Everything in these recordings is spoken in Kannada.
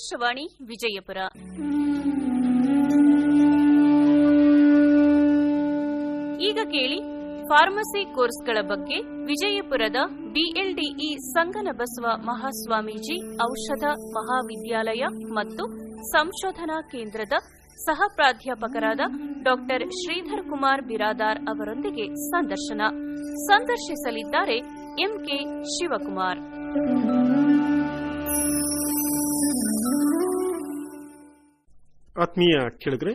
ಆಕಾಶವಾಣಿ ವಿಜಯಪುರ. ಈಗ ಕೇಳಿ, ಫಾರ್ಮಸಿ ಕೋರ್ಸ್ಗಳ ಬಗ್ಗೆ ವಿಜಯಪುರದ ಬಿಎಲ್ಡಿಇ ಸಂಗನಬಸವ ಮಹಾಸ್ವಾಮೀಜಿ ಔಷಧ ಮಹಾವಿದ್ಯಾಲಯ ಮತ್ತು ಸಂಶೋಧನಾ ಕೇಂದ್ರದ ಸಹ ಪ್ರಾಧ್ಯಾಪಕರಾದ ಡಾಕ್ಟರ್ ಶ್ರೀಧರ್ ಕುಮಾರ್ ಬಿರಾದಾರ್ ಅವರೊಂದಿಗೆ ಸಂದರ್ಶನ. ಸಂದರ್ಶಿಸಲಿದ್ದಾರೆ ಎಂಕೆ ಶಿವಕುಮಾರ್. ಆತ್ಮೀಯ ಕೇಳಿದ್ರೆ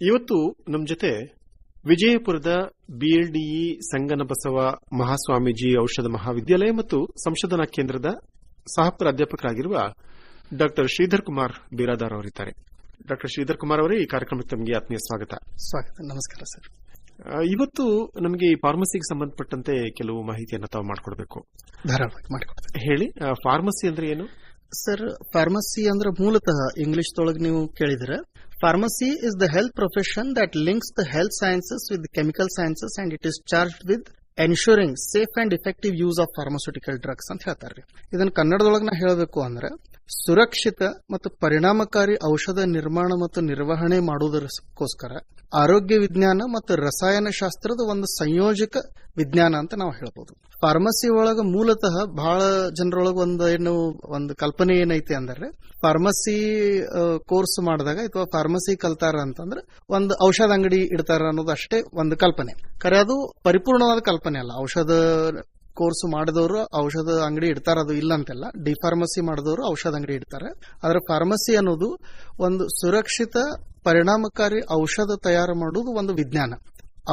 ಇವತ್ತು ನಮ್ಮ ಜೊತೆ ವಿಜಯಪುರದ ಬಿಎಲ್ಡಿಇ ಸಂಗನಬಸವ ಮಹಾಸ್ವಾಮೀಜಿ ಔಷಧ ಮಹಾವಿದ್ಯಾಲಯ ಮತ್ತು ಸಂಶೋಧನಾ ಕೇಂದ್ರದ ಸಹ ಪ್ರಾಧ್ಯಾಪಕರಾಗಿರುವ ಡಾಕ್ಟರ್ ಶ್ರೀಧರ್ ಕುಮಾರ್ ಬಿರಾದಾರ್ ಅವರಿದ್ದಾರೆ. ಡಾಕ್ಟರ್ ಶ್ರೀಧರ್ ಕುಮಾರ್ ಅವರೇ ಈ ಕಾರ್ಯಕ್ರಮಕ್ಕೆ ತಮಗೆ ಆತ್ಮೀಯ ಸ್ವಾಗತ. ಸ್ವಾಗತ ನಮಸ್ಕಾರ ಸರ್. ಇವತ್ತು ನಮಗೆ ಈ ಫಾರ್ಮಸಿಗೆ ಸಂಬಂಧಪಟ್ಟಂತೆ ಕೆಲವು ಮಾಹಿತಿಯನ್ನು ತಾವು ಮಾಡಿಕೊಡ್ಬೇಕು. ಧಾರಾವಾಹಿ ಮಾಡಿಕೊಡ್ತಾರೆ ಹೇಳಿ ಫಾರ್ಮಸಿ ಅಂದ್ರೆ ಏನು? ಸರ್ ಫಾರ್ಮಸಿ ಅಂದ್ರೆ ಮೂಲತಃ ಇಂಗ್ಲಿಷ್ ತೊಳಗೆ ನೀವು ಕೇಳಿದ್ರೆ. Pharmacy is the health profession that links the health sciences with chemical sciences and it is charge with ensuring safe and effective use of pharmaceutical drugs ಅಂತ ಹೇಳ್ತಾರೆ ಇದನ್ನ ಕನ್ನಡದೊಳಗೆ ನಾ ಹೇಳಬೇಕು ಅಂದ್ರೆ, ಸುರಕ್ಷಿತ ಮತ್ತು ಪರಿಣಾಮಕಾರಿ ಔಷಧ ನಿರ್ಮಾಣ ಮತ್ತು ನಿರ್ವಹಣೆ ಮಾಡುವುದಕ್ಕೋಸ್ಕರ ಆರೋಗ್ಯ ವಿಜ್ಞಾನ ಮತ್ತು ರಸಾಯನಶಾಸ್ತ್ರದ ಒಂದು ಸಂಯೋಜಕ ವಿಜ್ಞಾನ ಅಂತ ನಾವು ಹೇಳ್ಬೋದು. ಫಾರ್ಮಸಿ ಒಳಗ ಮೂಲತಃ ಬಹಳ ಜನರೊಳಗ ಒಂದು ಏನು, ಒಂದು ಕಲ್ಪನೆ ಏನೈತಿ ಅಂದ್ರೆ, ಫಾರ್ಮಸಿ ಕೋರ್ಸ್ ಮಾಡಿದಾಗ ಅಥವಾ ಫಾರ್ಮಸಿ ಕಲ್ತಾರ ಅಂತಂದ್ರೆ, ಒಂದು ಔಷಧ ಅಂಗಡಿ ಇಡ್ತಾರ ಅನ್ನೋದು ಅಷ್ಟೇ ಒಂದು ಕಲ್ಪನೆ. ಖರೆ ಅದು ಪರಿಪೂರ್ಣವಾದ ಕಲ್ಪನೆ. ಅಲ್ಲ. ಔಷಧ ಕೋರ್ಸ್ ಮಾಡಿದವರು ಔಷಧ ಅಂಗಡಿ ಇಡ್ತಾರ, ಅದು ಇಲ್ಲ ಅಂತೆಲ್ಲ. ಡಿ ಫಾರ್ಮಸಿ ಮಾಡಿದವರು ಔಷಧ ಅಂಗಡಿ ಇಡ್ತಾರೆ. ಆದ್ರೆ ಫಾರ್ಮಸಿ ಅನ್ನೋದು ಒಂದು ಸುರಕ್ಷಿತ, ಪರಿಣಾಮಕಾರಿ ಔಷಧ ತಯಾರು ಮಾಡುವುದು ಒಂದು ವಿಜ್ಞಾನ.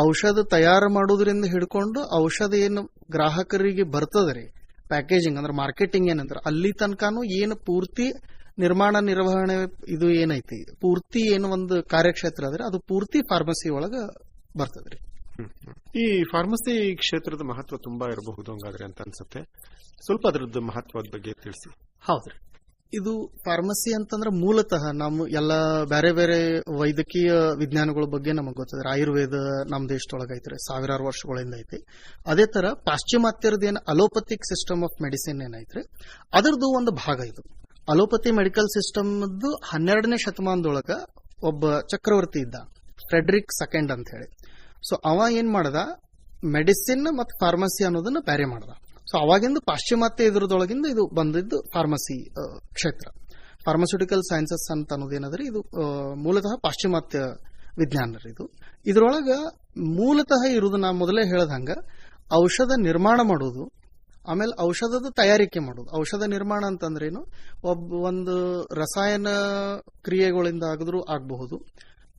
ಔಷಧ ತಯಾರು ಮಾಡೋದ್ರಿಂದ ಹಿಡ್ಕೊಂಡು ಔಷಧ ಏನು ಗ್ರಾಹಕರಿಗೆ ಬರ್ತದ್ರಿ, ಪ್ಯಾಕೇಜಿಂಗ್ ಅಂದ್ರೆ ಮಾರ್ಕೆಟಿಂಗ್ ಏನಂದ್ರೆ ಅಲ್ಲಿ ತನಕನು ಏನು ಪೂರ್ತಿ ನಿರ್ಮಾಣ ನಿರ್ವಹಣೆ ಇದು ಏನೈತಿ, ಪೂರ್ತಿ ಏನು ಒಂದು ಕಾರ್ಯಕ್ಷೇತ್ರ ಅದ್ರೆ ಅದು ಪೂರ್ತಿ ಫಾರ್ಮಸಿ ಒಳಗ ಬರ್ತದ್ರಿ. ಈ ಫಾರ್ಮಸಿ ಕ್ಷೇತ್ರದ ಮಹತ್ವ ತುಂಬಾ ಇರಬಹುದು ಹಂಗಾದ್ರೆ ಅಂತ ಅನ್ಸುತ್ತೆ. ಸ್ವಲ್ಪ ಅದರದ್ದು ಮಹತ್ವದ ಬಗ್ಗೆ ತಿಳಿಸಿ. ಹೌದ್ರಿ ಇದು ಫಾರ್ಮಸಿ ಅಂತಂದ್ರೆ ಮೂಲತಃ ನಮ್ಮ ಎಲ್ಲ ಬೇರೆ ಬೇರೆ ವೈದ್ಯಕೀಯ ವಿಜ್ಞಾನಗಳ ಬಗ್ಗೆ ನಮಗೆ ಗೊತ್ತದ. ಆಯುರ್ವೇದ ನಮ್ಮ ದೇಶದೊಳಗೆ ಐತ್ರಿ ಸಾವಿರಾರು ವರ್ಷಗಳಿಂದ ಐತಿ. ಅದೇ ತರ ಪಾಶ್ಚಿಮಾತ್ಯರದ ಏನು ಅಲೋಪತಿಕ್ ಸಿಸ್ಟಮ್ ಆಫ್ ಮೆಡಿಸಿನ್ ಏನೈತ್ರಿ, ಅದರದ್ದು ಒಂದು ಭಾಗ ಇದು. ಅಲೋಪತಿ ಮೆಡಿಕಲ್ ಸಿಸ್ಟಮ್ ಹನ್ನೆರಡನೇ ಶತಮಾನದೊಳಗ ಒಬ್ಬ ಚಕ್ರವರ್ತಿ ಇದ್ದ, ಫ್ರೆಡ್ರಿಕ್ ಸೆಕೆಂಡ್ ಅಂತ ಹೇಳಿ ಸೊ ಅವ ಏನ್ ಮಾಡದ? ಮೆಡಿಸಿನ್ ಮತ್ತು ಫಾರ್ಮಸಿ ಅನ್ನೋದನ್ನ ಬೇರೆ ಮಾಡ್ದ. ಸೊ ಅವಾಗಿಂದ ಪಾಶ್ಚಿಮಾತ್ಯ ಇದ್ರದೊಳಗಿಂದ ಇದು ಬಂದಿದ್ದು ಫಾರ್ಮಸಿ ಕ್ಷೇತ್ರ. ಫಾರ್ಮಸ್ಯೂಟಿಕಲ್ ಸೈನ್ಸಸ್ ಅಂತ ಅನ್ನೋದೇನಾದ್ರೆ ಇದು ಮೂಲತಃ ಪಾಶ್ಚಿಮಾತ್ಯ ವಿಜ್ಞಾನ ಇದು. ಇದರೊಳಗ ಮೂಲತಃ ಇರುವುದು ನಾ ಮೊದಲೇ ಹೇಳದಂಗ ಔಷಧ ನಿರ್ಮಾಣ ಮಾಡೋದು, ಆಮೇಲೆ ಔಷಧದ ತಯಾರಿಕೆ ಮಾಡೋದು. ಔಷಧ ನಿರ್ಮಾಣ ಅಂತಂದ್ರೇನು? ಒಬ್ಬ ಒಂದು ರಸಾಯನ ಕ್ರಿಯೆಗಳಿಂದ ಆಗಿದ್ರೂ ಆಗಬಹುದು.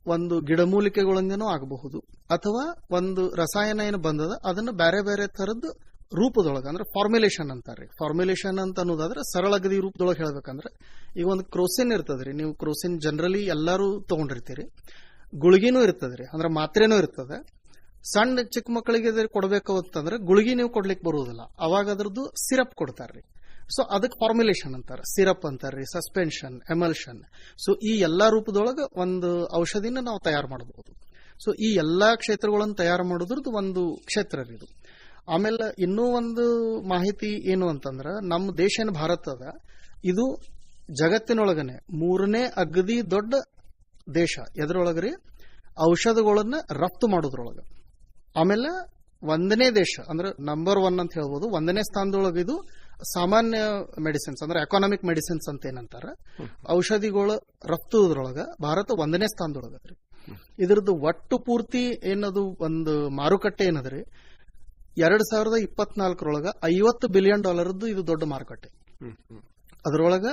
ಒಂದು ಗಿಡಮೂಲಿಕೆಗಳಿಂದನೂ ಆಗಬಹುದು. ಅಥವಾ ಒಂದು ರಸಾಯನ ಏನು ಬಂದದ, ಅದನ್ನು ಬೇರೆ ಬೇರೆ ತರದ್ದು ರೂಪದೊಳಗೆ, ಅಂದ್ರೆ ಫಾರ್ಮುಲೇಷನ್ ಅಂತಾರೆ. ಫಾರ್ಮುಲೇಷನ್ ಅಂತ ಅನ್ನೋದಾದ್ರೆ ಸರಳಗದಿ ರೂಪದೊಳಗೆ ಹೇಳ್ಬೇಕಂದ್ರೆ, ಈಗ ಒಂದು ಕ್ರೋಸಿನ್ ಇರ್ತದ್ರಿ. ನೀವು ಕ್ರೋಸಿನ್ ಜನರಲಿ ಎಲ್ಲರೂ ತಗೊಂಡಿರ್ತೀರಿ. ಗುಳಿಗಿನೂ ಇರ್ತದ್ರಿ, ಅಂದ್ರೆ ಮಾತ್ರೆನೂ ಇರ್ತದೆ. ಸಣ್ಣ ಚಿಕ್ಕ ಮಕ್ಕಳಿಗೆ ಕೊಡಬೇಕು ಅಂತಂದ್ರೆ ಗುಳಿಗೆ ನೀವು ಕೊಡ್ಲಿಕ್ಕೆ ಬರುವುದಿಲ್ಲ. ಅವಾಗ ಅದ್ರದ್ದು ಸಿರಪ್ ಕೊಡ್ತಾರ್ರಿ. ಸೊ ಅದಕ್ಕೆ ಫಾರ್ಮುಲೇಷನ್ ಅಂತಾರೆ. ಸಿರಪ್ ಅಂತಾರ್ರಿ ಸಸ್ಪೆನ್ಷನ್ ಎಮಲ್ಷನ್ ಸೊ ಈ ಎಲ್ಲಾ ರೂಪದೊಳಗೆ ಒಂದು ಔಷಧಿನ ನಾವು ತಯಾರು ಮಾಡಬಹುದು. ಸೊ ಈ ಎಲ್ಲಾ ಕ್ಷೇತ್ರಗಳನ್ನು ತಯಾರು ಮಾಡೋದ್ರದ್ದು ಒಂದು ಕ್ಷೇತ್ರ ಇದು. ಆಮೇಲೆ ಇನ್ನೂ ಒಂದು ಮಾಹಿತಿ ಏನು ಅಂತಂದ್ರೆ, ನಮ್ಮ ದೇಶ ಏನು ಭಾರತ ಅದ, ಇದು ಜಗತ್ತಿನೊಳಗನೆ ಮೂರನೇ ಅಗದಿ ದೊಡ್ಡ ದೇಶ. ಎದರೊಳಗ್ರಿ ಔಷಧಗಳನ್ನ ರಫ್ತು ಮಾಡೋದ್ರೊಳಗೆ. ಆಮೇಲೆ ಒಂದನೇ ದೇಶ, ಅಂದ್ರೆ ನಂಬರ್ ಒನ್ ಅಂತ ಹೇಳ್ಬೋದು, ಒಂದನೇ ಸ್ಥಾನದೊಳಗೆ ಇದು ಸಾಮಾನ್ಯ ಮೆಡಿಸಿನ್ಸ್ ಅಂದ್ರೆ ಎಕಾನಮಿಕ್ ಮೆಡಿಸಿನ್ಸ್ ಅಂತ ಏನಂತಾರ ಔಷಧಿಗಳು ರಫ್ತುದ್ರೊಳಗ ಭಾರತ ಒಂದನೇ ಸ್ಥಾನದೊಳಗದ್ರಿ. ಇದ್ರದ್ದು ಒಟ್ಟು ಪೂರ್ತಿ ಏನದು ಒಂದು ಮಾರುಕಟ್ಟೆ ಏನದ್ರಿ ಎರಡ್ ಸಾವಿರದ ಇಪ್ಪತ್ನಾಲ್ಕರೊಳಗ ಐವತ್ತು ಬಿಲಿಯನ್ ಡಾಲರ್ದು ಇದು ದೊಡ್ಡ ಮಾರುಕಟ್ಟೆ. ಅದರೊಳಗ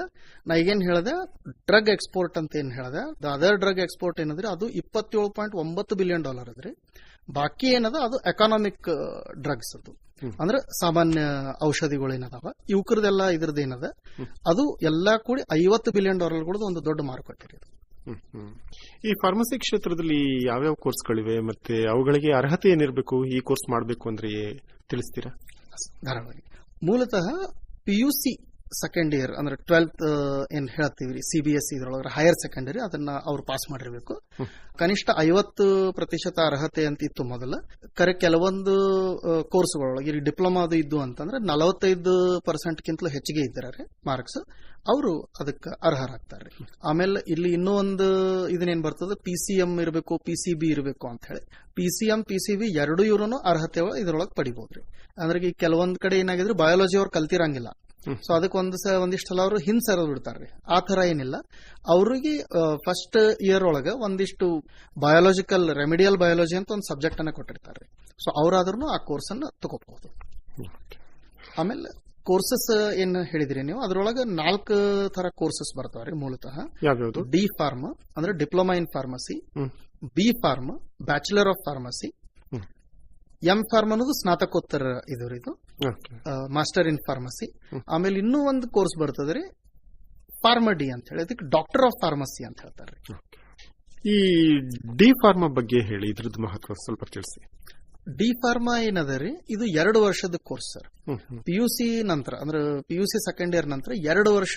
ನಾ ಈಗೇನ್ ಹೇಳ್ದೆ ಡ್ರಗ್ ಎಕ್ಸ್ಪೋರ್ಟ್ ಅಂತ ಏನ್ ಹೇಳ್ದೆ ದ ಅದರ್ ಡ್ರಗ್ ಎಕ್ಸ್ಪೋರ್ಟ್ ಏನಂದ್ರೆ ಅದು ಇಪ್ಪತ್ತೇಳು ಪಾಯಿಂಟ್ ಒಂಬತ್ತು ಬಿಲಿಯನ್ ಡಾಲರ್ ಅದ್ರಿ ಬಾಕಿ ಏನದ ಅದು ಎಕಾನಮಿಕ್ ಡ್ರಗ್ಸ್ ಅದು. ಅಂದ್ರೆ ಸಾಮಾನ್ಯ ಔಷಧಿಗಳು ಏನದಾವ ಇವಕ್ರದೆಲ್ಲ ಇದ್ರದ್ದು ಏನದ ಅದು ಎಲ್ಲಾ ಕೂಡಿ ಐವತ್ತು ಬಿಲಿಯನ್ ಡಾಲರ್ಗಳದ್ದು ಒಂದು ದೊಡ್ಡ ಮಾರುಕಟ್ಟೆ ಇದೆ. ಈ ಫಾರ್ಮಸಿ ಕ್ಷೇತ್ರದಲ್ಲಿ ಯಾವ್ಯಾವ ಕೋರ್ಸ್ಗಳಿವೆ ಮತ್ತೆ ಅವುಗಳಿಗೆ ಅರ್ಹತೆ ಏನಿರಬೇಕು ಈ ಕೋರ್ಸ್ ಮಾಡಬೇಕು ಅಂದ್ರೆ ತಿಳಿಸ್ತೀರಾ? ಧಾರಾವಾಹಿ. ಮೂಲತಃ P U C second year ಅಂದ್ರೆ ಟ್ವೆಲ್ತ್ ಏನ್ ಹೇಳ್ತೀವಿ ಸಿ ಬಿ ಎಸ್ ಇದ್ರೊಳಗೆ ಹೈಯರ್ ಸೆಕೆಂಡರಿ ಅದನ್ನ ಅವ್ರು ಪಾಸ್ ಮಾಡಿರ್ಬೇಕು. ಕನಿಷ್ಠ ಐವತ್ತು ಪ್ರತಿಶತ ಅರ್ಹತೆ ಅಂತ ಇತ್ತು ಮೊದಲ. ಕರೆ ಕೆಲವೊಂದು ಕೋರ್ಸ್ಗಳೊಳಗೆ ಈಗ ಡಿಪ್ಲೊಮಾದು ಇದ್ದು ಅಂತಂದ್ರೆ ನಲವತ್ತೈದು ಪರ್ಸೆಂಟ್ಗಿಂತಲೂ ಹೆಚ್ಚಿಗೆ ಇದ್ದಾರೆ ಮಾರ್ಕ್ಸ್ ಅವರು ಅದಕ್ಕೆ ಅರ್ಹರಾಗ್ತಾರೆ. ಆಮೇಲೆ ಇಲ್ಲಿ ಇನ್ನೂ ಒಂದು ಇದನ್ನೇನ್ ಬರ್ತದೆ ಪಿ ಸಿ ಎಂ ಇರಬೇಕು ಪಿ ಸಿ ಬಿ ಇರಬೇಕು ಅಂತ ಹೇಳಿ. P C M P C B ಎರಡು ಇವರು ಅರ್ಹತೆ ಇದ್ರೊಳಗೆ ಪಡಿಬಹುದು ಅಂದ್ರೆ ಈ ಕೆಲವೊಂದ್ ಕಡೆ ಏನಾಗಿದ್ರು ಬಯಾಲಜಿ ಅವ್ರು ಕಲ್ತಿರಂಗಿಲ್ಲ. ಸೊ ಅದಕ್ಕೆ ಒಂದು ಒಂದಿಷ್ಟು ಸಲ ಅವರು ಹಿಂದ್ ಸರದ್ ಬಿಡ್ತಾರ್ರಿ. ಆ ತರ ಏನಿಲ್ಲ. ಅವ್ರಿಗೆ ಫಸ್ಟ್ ಇಯರ್ ಒಳಗೆ ಒಂದಿಷ್ಟು ಬಯಾಲಜಿಕಲ್ ರೆಮಿಡಿಯಲ್ ಬಯಾಲಜಿ ಅಂತ ಒಂದು ಸಬ್ಜೆಕ್ಟ್ ಅನ್ನ ಕೊಟ್ಟಿರ್ತಾರೆ ಸೊ ಅವರಾದ್ರೂ ಆ ಕೋರ್ಸ್ ಅನ್ನ ತಗೋಬಹುದು. ಆಮೇಲೆ ಕೋರ್ಸಸ್ ಏನ್ ಹೇಳಿದ್ರಿ ನೀವು? ಅದ್ರೊಳಗೆ ನಾಲ್ಕು ತರ ಕೋರ್ಸಸ್ ಬರ್ತಾವ್ರಿ ಮೂಲತಃ. ಡಿ ಫಾರ್ಮ್ ಅಂದ್ರೆ diploma in pharmacy. B pharm bachelor of pharmacy. M pharm ಅನ್ನೋದು ಸ್ನಾತಕೋತ್ತರ ಇದು ಇದು. ಮಾಸ್ಟರ್ ಇನ್ ಫಾರ್ಮಸಿ ಆಮೇಲೆ ಇನ್ನೂ ಒಂದು ಕೋರ್ಸ್ ಬರ್ತದೆ ರೀ ಫಾರ್ಮ ಡಿ ಅಂತ ಹೇಳಿ. ಅದಕ್ಕೆ ಡಾಕ್ಟರ್ ಆಫ್ ಫಾರ್ಮಸಿ ಅಂತ ಹೇಳ್ತಾರೆ ಈ ಡಿ ಫಾರ್ಮಾ ಬಗ್ಗೆ ಹೇಳಿ ಇದ್ರದ್ದು ಮಹತ್ವ ಸ್ವಲ್ಪ ತಿಳಿಸಿ. ಡಿ ಫಾರ್ಮಾ ಏನದ ರೀ ಇದು ಎರಡು ವರ್ಷದ course sir. P U C ನಂತರ ಅಂದ್ರೆ P U C second year ನಂತರ ಎರಡು ವರ್ಷ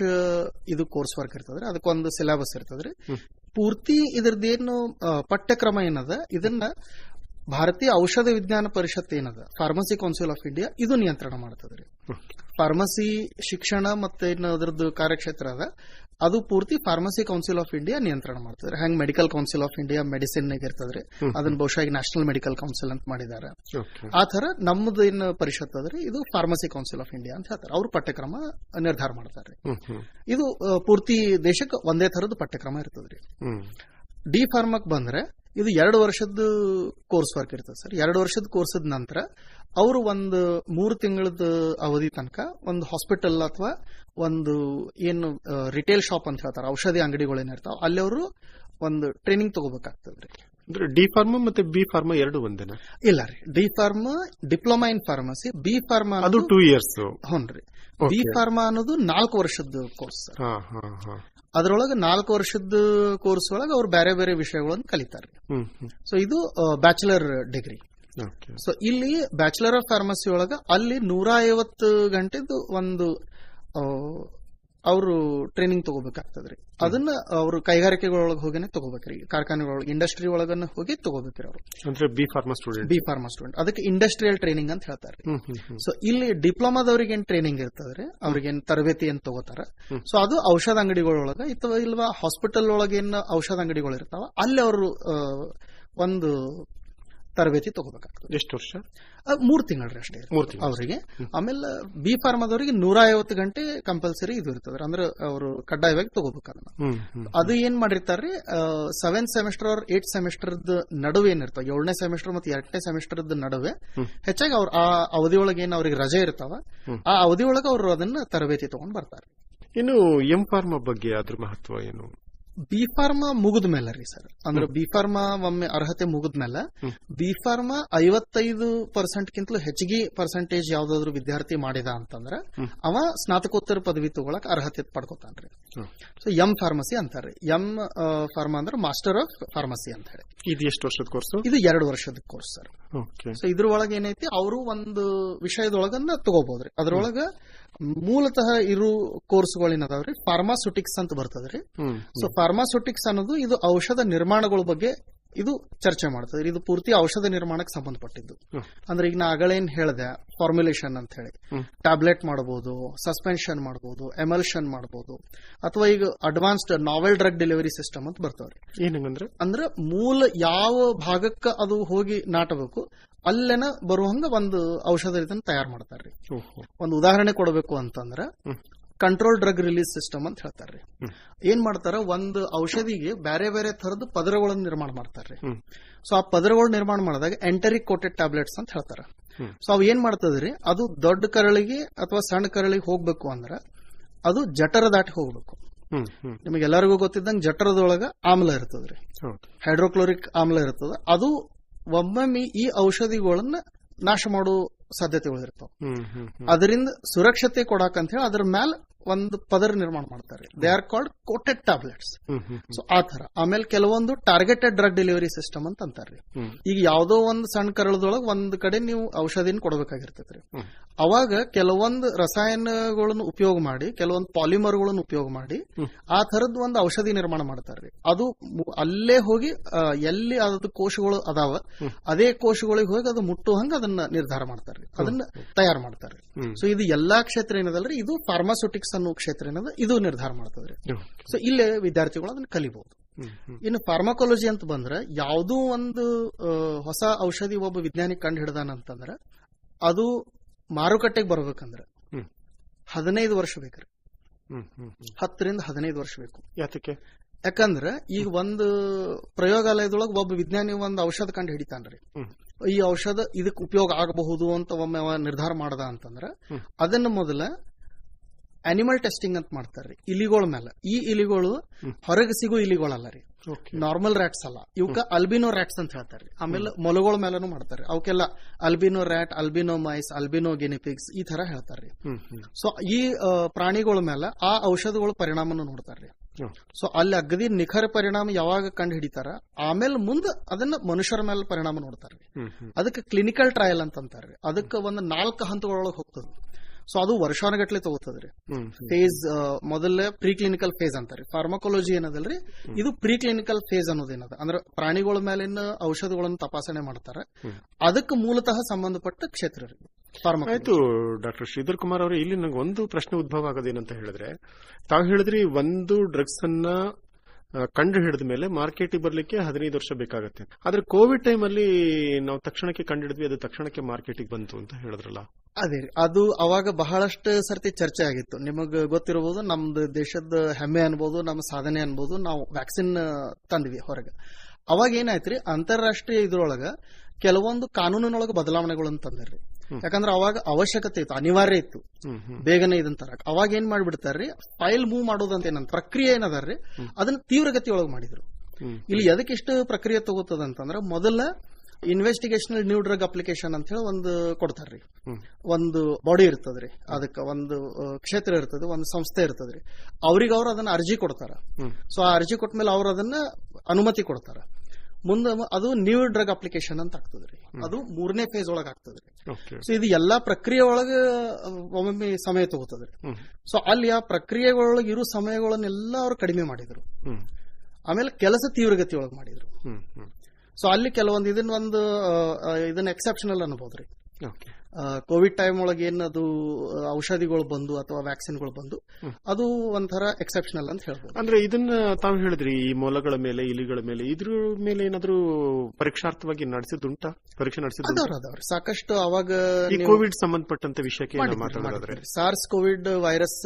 ಇದು ಕೋರ್ಸ್ ವರ್ಕ್ ಇರ್ತದ್ರಿ ಅದಕ್ಕೊಂದು ಸಿಲೆಬಸ್ ಇರ್ತದ್ರಿ. ಪೂರ್ತಿ ಇದ್ರದ್ದೇನು ಪಠ್ಯಕ್ರಮ ಏನದ ಇದನ್ನ ಭಾರತೀಯ ಔಷಧ ವಿಜ್ಞಾನ ಪರಿಷತ್ ಏನದ? ಫಾರ್ಮಸಿ ಕೌನ್ಸಿಲ್ ಆಫ್ ಇಂಡಿಯಾ ಇದು ನಿಯಂತ್ರಣ ಮಾಡ್ತದ್ರಿ ಫಾರ್ಮಸಿ ಶಿಕ್ಷಣ ಮತ್ತೆ ಅದರದ್ದು ಕಾರ್ಯಕ್ಷೇತ್ರ ಅದ. ಅದು ಪೂರ್ತಿ ಫಾರ್ಮಸಿ ಕೌನ್ಸಿಲ್ ಆಫ್ ಇಂಡಿಯಾ ನಿಯಂತ್ರಣ ಮಾಡ್ತದೆ ಹ್ಯಾಂಗ್ medical council of India medicine ಇರ್ತದ್ರಿ ಅದನ್ನ ಬಹುಶಃ ಈಗ ನ್ಯಾಷನಲ್ ಮೆಡಿಕಲ್ ಕೌನ್ಸಿಲ್ ಅಂತ ಮಾಡಿದ್ದಾರೆ. ಆ ತರ ನಮ್ದು ಏನ್ ಪರಿಷತ್ ಅದ್ರಿ ಇದು ಫಾರ್ಮಸಿ ಕೌನ್ಸಿಲ್ ಆಫ್ ಇಂಡಿಯಾ ಅಂತ ಹೇಳ್ತಾರೆ. ಅವ್ರ ಪಠ್ಯಕ್ರಮ ನಿರ್ಧಾರ ಮಾಡ್ತಾರೆ ಇದು ಪೂರ್ತಿ ದೇಶಕ್ಕೆ ಒಂದೇ ತರದ ಪಠ್ಯಕ್ರಮ ಇರ್ತದ್ರಿ ಡಿ ಫಾರ್ಮಕ್ ಬಂದ್ರೆ ಇದು ಎರಡು ವರ್ಷದ ಕೋರ್ಸ್ ವರ್ಕ್ ಇರ್ತದೆ ಸರ್. ಎರಡು ವರ್ಷದ ಕೋರ್ಸದ ನಂತರ ಅವರು ಒಂದು ಮೂರು ತಿಂಗಳದ ಅವಧಿ ತನಕ ಒಂದು ಹಾಸ್ಪಿಟಲ್ ಅಥವಾ ಒಂದು ಏನು ರಿಟೇಲ್ ಶಾಪ್ ಅಂತ ಹೇಳ್ತಾರೆ ಔಷಧಿ ಅಂಗಡಿಗಳು ಏನಿರ್ತಾವ ಅಲ್ಲಿ ಅವರು ಒಂದು ಟ್ರೈನಿಂಗ್ ತಗೋಬೇಕಾಗ್ತದ್ರಿ ಅಂದ್ರೆ ಡಿ ಫಾರ್ಮ ಮತ್ತೆ ಬಿ ಫಾರ್ಮಾ ಎರಡು ಒಂದೇನಾ? ಇಲ್ಲ ರೀ. D pharma diploma in pharmacy B pharma ಅದು ಟೂ ಇಯರ್ಸ್ ಹ್ಞೂ ರೀ. ಬಿ ಫಾರ್ಮಾ ಅನ್ನೋದು ನಾಲ್ಕು ವರ್ಷದ ಕೋರ್ಸ್ ಸರ್. ಹಾ ಹಾ ಹಾ. ಅದ್ರೊಳಗೆ ನಾಲ್ಕು ವರ್ಷದ ಕೋರ್ಸ್ ಒಳಗೆ ಅವ್ರು ಬೇರೆ ಬೇರೆ ವಿಷಯಗಳನ್ನು ಕಲಿತಾರೆ. ಸೊ ಇದು ಬ್ಯಾಚುಲರ್ ಡಿಗ್ರಿ ಸೊ ಇಲ್ಲಿ ಬ್ಯಾಚುಲರ್ ಆಫ್ ಫಾರ್ಮಸಿ ಒಳಗ ಅಲ್ಲಿ ನೂರ ಐವತ್ತು ಗಂಟೆದು ಒಂದು ಅವರು ಟ್ರೈನಿಂಗ್ ತಗೋಬೇಕಾಗ್ತದ್ರಿ. ಅದನ್ನ ಅವರು ಕೈಗಾರಿಕೆಗಳೊಳಗೆ ಹೋಗಿನೇ ತಗೋಬೇಕ್ರಿ. ಕಾರ್ಖಾನೆಗಳೊಳಗೆ ಇಂಡಸ್ಟ್ರಿ ಒಳಗನ್ನ ಹೋಗಿ ತಗೋಬೇಕ್ರಿ ಅವರು. ಅಂದ್ರೆ B pharma student B pharma student ಅದಕ್ಕೆ ಇಂಡಸ್ಟ್ರಿಯಲ್ ಟ್ರೈನಿಂಗ್ ಅಂತ ಹೇಳ್ತಾರೆ ಸೊ ಇಲ್ಲಿ ಡಿಪ್ಲೊಮಾದವ್ರಿಗೆ ಏನ್ ಟ್ರೈನಿಂಗ್ ಇರ್ತದ್ರಿ? ಅವ್ರಿಗೇನ್ ತರಬೇತಿ ಏನ್ ತಗೋತಾರ. ಸೊ ಅದು ಔಷಧ ಅಂಗಡಿಗಳೊಳಗ ಅಥವಾ ಇಲ್ವಾ ಹಾಸ್ಪಿಟಲ್ ಒಳಗೆ ಏನ್ ಔಷಧ ಅಂಗಡಿಗಳು ಇರ್ತಾವ ಅಲ್ಲಿ ಅವರು ಒಂದು ತರಬೇತಿ ತಗೋಬೇಕಾಗ್ತದೆ. ಎಷ್ಟು ವರ್ಷ? ಮೂರು ತಿಂಗಳ ತಿಂಗಳ್ರಿ ಅಷ್ಟೇ. ಅವರಿಗೆ. ಆಮೇಲೆ ಬಿ ಫಾರ್ಮಾದವರಿಗೆ ನೂರ ಐವತ್ತು ಗಂಟೆ ಕಂಪಲ್ಸರಿ ಇದು ಇರ್ತದೆ. ಅಂದ್ರೆ ಅವರು ಕಡ್ಡಾಯವಾಗಿ ತಗೋಬೇಕು ಅದನ್ನ ಅದು ಏನ್ ಮಾಡಿರ್ತಾರ್ರಿ? ಸೆವೆನ್ ಸೆಮಿಸ್ಟರ್ ಅವ್ರ ಏಟ್ ಸೆಮಿಸ್ಟರ್ ನಡುವೆ ಏನಿರ್ತಾವ? ಏಳನೇ ಸೆಮಿಸ್ಟರ್ ಮತ್ತೆ ಎರಡನೇ ಸೆಮಿಸ್ಟರ್ ನಡುವೆ ಹೆಚ್ಚಾಗಿ ಅವ್ರ ಆ ಅವಧಿಯೊಳಗೆ ಏನ್ ಅವ್ರಿಗೆ ರಜೆ ಇರ್ತಾವ ಆ ಅವಧಿಯೊಳಗೆ ಅವರು ಅದನ್ನ ತರಬೇತಿ ತಗೊಂಡ್ ಬರ್ತಾರೆ ಇನ್ನು ಎಂ ಫಾರ್ಮಾ ಬಗ್ಗೆ ಅದ್ರ ಮಹತ್ವ ಏನು? ಬಿ ಫಾರ್ಮಾ ಮುಗಿದ ಮೇಲೆ ರೀ ಸರ್. ಅಂದ್ರೆ ಬಿ ಫಾರ್ಮಾ ಒಮ್ಮೆ ಅರ್ಹತೆ ಮುಗಿದ ಮೇಲೆ ಬಿ ಫಾರ್ಮಾ ಐವತ್ತೈದು ಪರ್ಸೆಂಟ್ ಕಿಂತಲೂ ಹೆಚ್ಚಿಗೆ ಪರ್ಸೆಂಟೇಜ್ ಯಾವ್ದಾದ್ರು ವಿದ್ಯಾರ್ಥಿ ಮಾಡಿದ ಅಂತಂದ್ರ. ಅವ ಸ್ನಾತಕೋತ್ತರ ಪದವಿ ತಗೊಳಕ್ ಅರ್ಹತೆ ಪಡ್ಕೋತಾನ್ರಿ. ಸೊ ಎಂ ಫಾರ್ಮಸಿ ಅಂತಾರೆ. ಎಂ ಫಾರ್ಮಾ ಅಂದ್ರೆ ಮಾಸ್ಟರ್ ಆಫ್ ಫಾರ್ಮಸಿ ಅಂತ ಹೇಳಿ. ಇದು ಎಷ್ಟು ವರ್ಷದ ಕೋರ್ಸ್ ಇದು ಎರಡು ವರ್ಷದ ಕೋರ್ಸ್ ಸರ್. ಸೊ ಇದ್ರೊಳಗೆ ಏನೈತಿ ಅವರು ಒಂದು ವಿಷಯದೊಳಗನ್ನ ತಗೋಬಹುದ್ರಿ ಅದ್ರೊಳಗ ಮೂಲತಃ ಇರು ಕೋರ್ಸ್ಗಳೇನದಾವ್ರಿ. ಫಾರ್ಮಾಸ್ಯೂಟಿಕ್ಸ್ ಅಂತ ಬರ್ತದ್ರಿ. ಸೊ ಫಾರ್ಮಾಸ್ಯೂಟಿಕ್ಸ್ ಅನ್ನೋದು ಇದು ಔಷಧ ನಿರ್ಮಾಣಗಳ ಬಗ್ಗೆ ಇದು ಚರ್ಚೆ ಮಾಡ್ತದೆ ಇದು ಪೂರ್ತಿ ಔಷಧ ನಿರ್ಮಾಣಕ್ಕೆ ಸಂಬಂಧಪಟ್ಟಿದ್ದು. ಅಂದ್ರೆ ಈಗ ನಾ ಅಗಳೇನ್ ಹೇಳ್ದೆ ಫಾರ್ಮುಲೇಷನ್ ಅಂತ ಹೇಳಿ. ಟ್ಯಾಬ್ಲೆಟ್ ಮಾಡಬಹುದು ಸಸ್ಪೆನ್ಷನ್ ಮಾಡಬಹುದು ಎಮಲ್ಷನ್ ಮಾಡಬಹುದು ಅಥವಾ ಈಗ advanced novel drug delivery system ಅಂತ ಬರ್ತಾವ್ರಿ ಏನಂದ್ರೆ ಅಂದ್ರೆ ಮೂಲ ಯಾವ ಭಾಗಕ್ಕೆ ಅದು ಹೋಗಿ ನಾಟಬೇಕು ಅಲ್ಲೆನ ಬರುವಂಗ ಒಂದು ಔಷಧ ರೀತಿಯನ್ನು ತಯಾರು ಮಾಡ್ತಾರ್ರಿ. ಒಂದು ಉದಾಹರಣೆ ಕೊಡಬೇಕು ಅಂತಂದ್ರ ಕಂಟ್ರೋಲ್ ಡ್ರಗ್ ರಿಲೀಸ್ ಸಿಸ್ಟಮ್ ಅಂತ ಹೇಳ್ತಾರ್ರಿ. ಏನ್ ಮಾಡ್ತಾರ? ಒಂದು ಔಷಧಿಗೆ ಬೇರೆ ಬೇರೆ ತರದ ಪದರಗಳನ್ನು ನಿರ್ಮಾಣ ಮಾಡ್ತಾರ್ರಿ. ಸೊ ಆ ಪದರಗಳು ನಿರ್ಮಾಣ ಮಾಡಿದಾಗ ಎಂಟರಿಕ್ ಕೋಟೆಡ್ ಟ್ಯಾಬ್ಲೆಟ್ಸ್ ಅಂತ ಹೇಳ್ತಾರ. ಸೊ ಅವು ಏನ್ ಮಾಡ್ತದ್ರಿ? ಅದು ದೊಡ್ಡ ಕರಳಿಗೆ ಅಥವಾ ಸಣ್ಣ ಕರಳಿಗೆ ಹೋಗ್ಬೇಕು ಅಂದ್ರ ಅದು ಜಠರ ದಾಟಿ ಹೋಗ್ಬೇಕು. ನಿಮಗೆಲ್ಲರಿಗೂ ಗೊತ್ತಿದ್ದಂಗೆ ಜಠರದೊಳಗ ಆಮ್ಲ ಇರ್ತದ್ರಿ. ಹೈಡ್ರೋಕ್ಲೋರಿಕ್ ಆಮ್ಲ ಇರ್ತದ. ಅದು ಒಮ್ಮೊಮ್ಮೆ ಈ ಔಷಧಿಗಳನ್ನ ನಾಶ ಮಾಡೋ ಸಾಧ್ಯತೆಗಳು ಇರ್ತಾವ ಹ್ಮ್ ಹ್ಮ್ ಹ್ಮ್. ಅದರಿಂದ ಸುರಕ್ಷತೆ ಕೊಡಾಕಂತ ಹೇಳಿ ಅದ್ರ ಮ್ಯಾಲ ಒಂದು ಪದರ ನಿರ್ಮಾಣ ಮಾಡ್ತಾರೆ. They are called coated tablets so ಆ ತರ ಆಮೇಲೆ ಕೆಲವೊಂದು ಟಾರ್ಗೆಟೆಡ್ ಡ್ರಗ್ ಡೆಲಿವರಿ ಸಿಸ್ಟಮ್ ಅಂತ ಅಂತಾರ್ರಿ ಈಗ ಯಾವ್ದೋ ಒಂದು ಸಣ್ಣ ಕರಳದೊಳಗೆ ಒಂದ್ ಕಡೆ ನೀವು ಔಷಧಿನ ಕೊಡಬೇಕಾಗಿರ್ತೈತ್ರಿ. ಅವಾಗ ಕೆಲವೊಂದು ರಸಾಯನಗಳನ್ನು ಉಪಯೋಗ ಮಾಡಿ ಕೆಲವೊಂದು ಪಾಲಿಮರ್ಗಳನ್ನು ಉಪಯೋಗ ಮಾಡಿ ಆ ತರದ್ ಒಂದು ಔಷಧಿ ನಿರ್ಮಾಣ ಮಾಡ್ತಾರ್ರಿ ಅದು ಅಲ್ಲೇ ಹೋಗಿ ಎಲ್ಲಿ ಅದ ಕೋಶಗಳು ಅದಾವ ಅದೇ ಕೋಶಗಳಿಗೆ ಹೋಗಿ ಅದು ಮುಟ್ಟುವಂಗ ಅದನ್ನ ನಿರ್ಧಾರ ಮಾಡ್ತಾರ್ರಿ ಅದನ್ನ ತಯಾರು ಮಾಡ್ತಾರೆ ಹ್ಮ್. ಸೊ ಇದು ಎಲ್ಲಾ ಕ್ಷೇತ್ರ ಏನದಲ್ರಿ? ಇದು ಫಾರ್ಮಾಸ್ಯೂಟಿಕ್ಸ್ ಅನ್ನೋ ಕ್ಷೇತ್ರ ಏನದ ಇದು ನಿರ್ಧಾರ ಮಾಡ್ತದ್ರಿ. ಸೊ ಇಲ್ಲೇ ವಿದ್ಯಾರ್ಥಿಗಳು ಅದನ್ನ ಕಲಿಬಹುದು ಇನ್ನು ಫಾರ್ಮಾಕಾಲಜಿ ಅಂತ ಬಂದ್ರೆ ಯಾವುದೋ ಒಂದು ಹೊಸ ಔಷಧಿ ಒಬ್ಬ ವಿಜ್ಞಾನಿ ಕಂಡು ಹಿಡ್ದಾನಂತಂದ್ರ ಅದು ಮಾರುಕಟ್ಟೆಗೆ ಬರ್ಬೇಕಂದ್ರ. ಹದಿನೈದು ವರ್ಷ ಬೇಕ್ರಿ. ಹತ್ತರಿಂದ ಹದಿನೈದು ವರ್ಷ ಬೇಕು ಯಾತಕ್ಕೆ ಯಾಕಂದ್ರ ಈಗ ಒಂದು ಪ್ರಯೋಗಾಲಯದೊಳಗೆ ಒಬ್ಬ ವಿಜ್ಞಾನಿ ಒಂದು ಔಷಧ ಕಂಡು ಹಿಡಿತಾನ್ರಿ. ಈ ಔಷಧ ಇದಕ್ಕೆ ಉಪಯೋಗ ಆಗಬಹುದು ಅಂತ ಒಮ್ಮೆ ನಿರ್ಧಾರ ಮಾಡದ ಅಂತಂದ್ರ ಅದನ್ನ ಮೊದಲ ಅನಿಮಲ್ ಟೆಸ್ಟಿಂಗ್ ಅಂತ ಮಾಡ್ತಾರ್ರಿ. ಇಲಿಗಳ ಮೇಲೆ ಈ ಇಲಿಗಳು. ಹೊರಗೆ ಸಿಗೋ ಇಲಿಗಳಲ್ಲ ರೀ. ನಾರ್ಮಲ್ ರ್ಯಾಟ್ಸ್ ಅಲ್ಲ. ಇವಕ್ಕ ಅಲ್ಬಿನೋ ರ್ಯಾಟ್ಸ್ ಅಂತ ಹೇಳ್ತಾರೆ ಆಮೇಲೆ ಮೊಲಗಳ ಮೇಲೂ ಮಾಡ್ತಾರೆ ಅವಕ್ಕೆಲ್ಲ albino rat albino mice albino guinea pigs ಈ ತರ ಹೇಳ್ತಾರೆ ಹ್ಮ್ ಹ್ಮ್. ಸೊ ಈ ಪ್ರಾಣಿಗಳ ಮೇಲೆ ಆ ಔಷಧಗಳ ಪರಿಣಾಮನ ನೋಡ್ತಾರ್ರಿ. ಸೊ ಅಲ್ಲಿ ಅಗದಿ ನಿಖರ ಪರಿಣಾಮ ಯಾವಾಗ ಕಂಡು ಹಿಡಿತಾರ ಆಮೇಲೆ ಮುಂದೆ ಅದನ್ನ ಮನುಷ್ಯರ ಮೇಲೆ ಪರಿಣಾಮ ನೋಡ್ತಾರ್ರಿ. ಅದಕ್ಕೆ ಕ್ಲಿನಿಕಲ್ ಟ್ರಯಲ್ ಅಂತ ಅಂತಾರ್ರಿ ಅದಕ್ಕೆ ಒಂದು ನಾಲ್ಕು ಹಂತಗಳೊಳಗೆ ಹೋಗ್ತದೆ. ಸೊ ಅದು ವರ್ಷಾನುಗಟ್ಲೆ ತಗೋತದ್ರಿ ಫೇಸ್ ಮೊದಲೇ ಪ್ರೀ ಕ್ಲಿನಿಕಲ್ ಫೇಸ್ ಅಂತಾರೆ ಫಾರ್ಮಕಾಲಜಿ ಏನದಲ್ರಿ? ಇದು ಪ್ರೀ ಕ್ಲಿನಿಕಲ್ ಫೇಸ್ ಅನ್ನೋದೇನದ ಅಂದ್ರೆ ಪ್ರಾಣಿಗಳ ಮೇಲಿನ ಔಷಧಗಳನ್ನು ತಪಾಸಣೆ ಮಾಡ್ತಾರೆ. ಅದಕ್ಕೆ ಮೂಲತಃ ಸಂಬಂಧಪಟ್ಟ ಕ್ಷೇತ್ರ ರೀ. ಆಯ್ತು ಡಾಕ್ಟರ್ ಶ್ರೀಧರ್ ಕುಮಾರ್ ಅವರು ಇಲ್ಲಿ ನಂಗೆ ಒಂದು ಪ್ರಶ್ನೆ ಉದ್ಭವ ಆಗೋದೇನಂತ ಹೇಳಿದ್ರೆ ತಾವು ಹೇಳಿದ್ರಿ ಒಂದು ಡ್ರಗ್ಸ್ ಅನ್ನ ಕಂಡು ಹಿಡಿದ ಮೇಲೆ ಮಾರ್ಕೆಟಿಗೆ ಬರಲಿಕ್ಕೆ ಹದಿನೈದು ವರ್ಷ ಬೇಕಾಗುತ್ತೆ. ಆದ್ರೆ ಕೋವಿಡ್ ಟೈಮ್ ಅಲ್ಲಿ ನಾವು ತಕ್ಷಣಕ್ಕೆ ಕಂಡು ಹಿಡಿದ್ವಿ, ಅದು ತಕ್ಷಣಕ್ಕೆ ಮಾರ್ಕೆಟಿಗೆ ಬಂತು ಅಂತ ಹೇಳಿದ್ರಲ್ಲ. ಅದೇ ಅದು ಅವಾಗ ಬಹಳಷ್ಟು ಸರ್ತಿ ಚರ್ಚೆ ಆಗಿತ್ತು. ನಿಮಗೆ ಗೊತ್ತಿರಬಹುದು, ನಮ್ದು ದೇಶದ ಹೆಮ್ಮೆ ಅನ್ಬೋದು, ನಮ್ಮ ಸಾಧನೆ ಅನ್ಬೋದು, ನಾವು ವ್ಯಾಕ್ಸಿನ್ ತಂದ್ವಿ ಹೊರಗೆ. ಅವಾಗ ಏನಾಯ್ತ್ರಿ ಅಂತಾರಾಷ್ಟ್ರೀಯ ಇದ್ರೊಳಗ ಕೆಲವೊಂದು ಕಾನೂನಿನೊಳಗೆ ಬದಲಾವಣೆಗಳನ್ನು ತಂದಿರ್ರಿ ಹ್ಮ್. ಯಾಕಂದ್ರೆ ಅವಾಗ ಅವಶ್ಯಕತೆ ಇತ್ತು ಅನಿವಾರ್ಯ ಇತ್ತು. ಬೇಗನೆ ಇದನ್ನ ತರಕ್. ಅವಾಗ ಏನ್ ಮಾಡ್ಬಿಡ್ತಾರ್ರಿ? ಫೈಲ್ ಮೂವ್ ಮಾಡೋದಂತ ಏನಂತ ಪ್ರಕ್ರಿಯೆ ಏನದಾರ್ರಿ? ಅದನ್ನ ತೀವ್ರಗತಿ ಒಳಗೆ ಮಾಡಿದ್ರು. ಇಲ್ಲಿ ಎದಕ್ಕೆ ಇಷ್ಟು ಪ್ರಕ್ರಿಯೆ ತಗೋತದ ಅಂತಂದ್ರೆ ಮೊದಲ ಇನ್ವೆಸ್ಟಿಗೇಷನಲ್ ನ್ಯೂ ಡ್ರಗ್ ಅಪ್ಲಿಕೇಶನ್ ಅಂತ ಹೇಳಿ ಒಂದು ಕೊಡ್ತಾರ್ರಿ. ಒಂದು ಬಾಡಿ ಇರ್ತದ್ರಿ. ಅದಕ್ಕೆ ಒಂದು ಕ್ಷೇತ್ರ ಇರ್ತದೆ ಒಂದು ಸಂಸ್ಥೆ ಇರ್ತದ್ರಿ. ಅವ್ರಿಗೆ ಅವ್ರು ಅದನ್ನ ಅರ್ಜಿ ಕೊಡ್ತಾರ. ಸೊ ಆ ಅರ್ಜಿ ಕೊಟ್ಟ ಮೇಲೆ ಅವ್ರು ಅದನ್ನ ಅನುಮತಿ ಕೊಡ್ತಾರ. ಮುಂದೆ ಅದು ನ್ಯೂ ಡ್ರಗ್ ಅಪ್ಲಿಕೇಶನ್ ಅಂತ ಆಗ್ತದ್ರಿ ಅದು ಮೂರನೇ ಫೇಸ್ ಒಳಗೆ ಆಗ್ತದ್ರಿ ಓಕೆ ಸೊ ಇದು ಎಲ್ಲಾ ಪ್ರಕ್ರಿಯೆ ಒಳಗೆ ಒಮ್ಮೊಮ್ಮೆ ಸಮಯ ತಗೋತದ್ರಿ ಸೊ ಅಲ್ಲಿ ಆ ಪ್ರಕ್ರಿಯೆಗಳೊಳಗೆ ಇರೋ ಸಮಯಗಳನ್ನೆಲ್ಲ ಅವ್ರು ಕಡಿಮೆ ಮಾಡಿದ್ರು. ಆಮೇಲೆ ಕೆಲಸ ತೀವ್ರಗತಿ ಒಳಗೆ ಮಾಡಿದ್ರು. ಸೊ ಅಲ್ಲಿ ಕೆಲವೊಂದು ಇದನ್ನ ಒಂದು ಇದನ್ನ ಎಕ್ಸೆಪ್ಷನಲ್ ಅನ್ಬೋದ್ರಿ ಕೋವಿಡ್ ಟೈಮ್ ಒಳಗೆ ಏನದು ಔಷಧಿಗಳು ಬಂದು ಅಥವಾ ವ್ಯಾಕ್ಸಿನ್ಗಳು ಬಂದು ಅದು ಒಂಥರ ಎಕ್ಸೆಪ್ಷನಲ್ ಅಂತ ಹೇಳ್ಬೋದು. ಅಂದ್ರೆ ಇದನ್ನ ತಾವು ಹೇಳಿದ್ರಿ ಈ ಮೊಲಗಳ ಮೇಲೆ ಇಲಿಗಳ ಮೇಲೆ ಇದ್ರ ಮೇಲೆ ಏನಾದ್ರು ಪರೀಕ್ಷಾರ್ಥವಾಗಿ ನಡೆಸಿದ್ದುಂಟಾ? ಪರೀಕ್ಷೆ ನಡೆಸಿದ್ರು ಸಾಕಷ್ಟು ಅವಾಗ ಕೋವಿಡ್ ಸಂಬಂಧಪಟ್ಟಂತ ವಿಷಯಕ್ಕೆ ಸಾರ್ಸ್ ಕೋವಿಡ್ ವೈರಸ್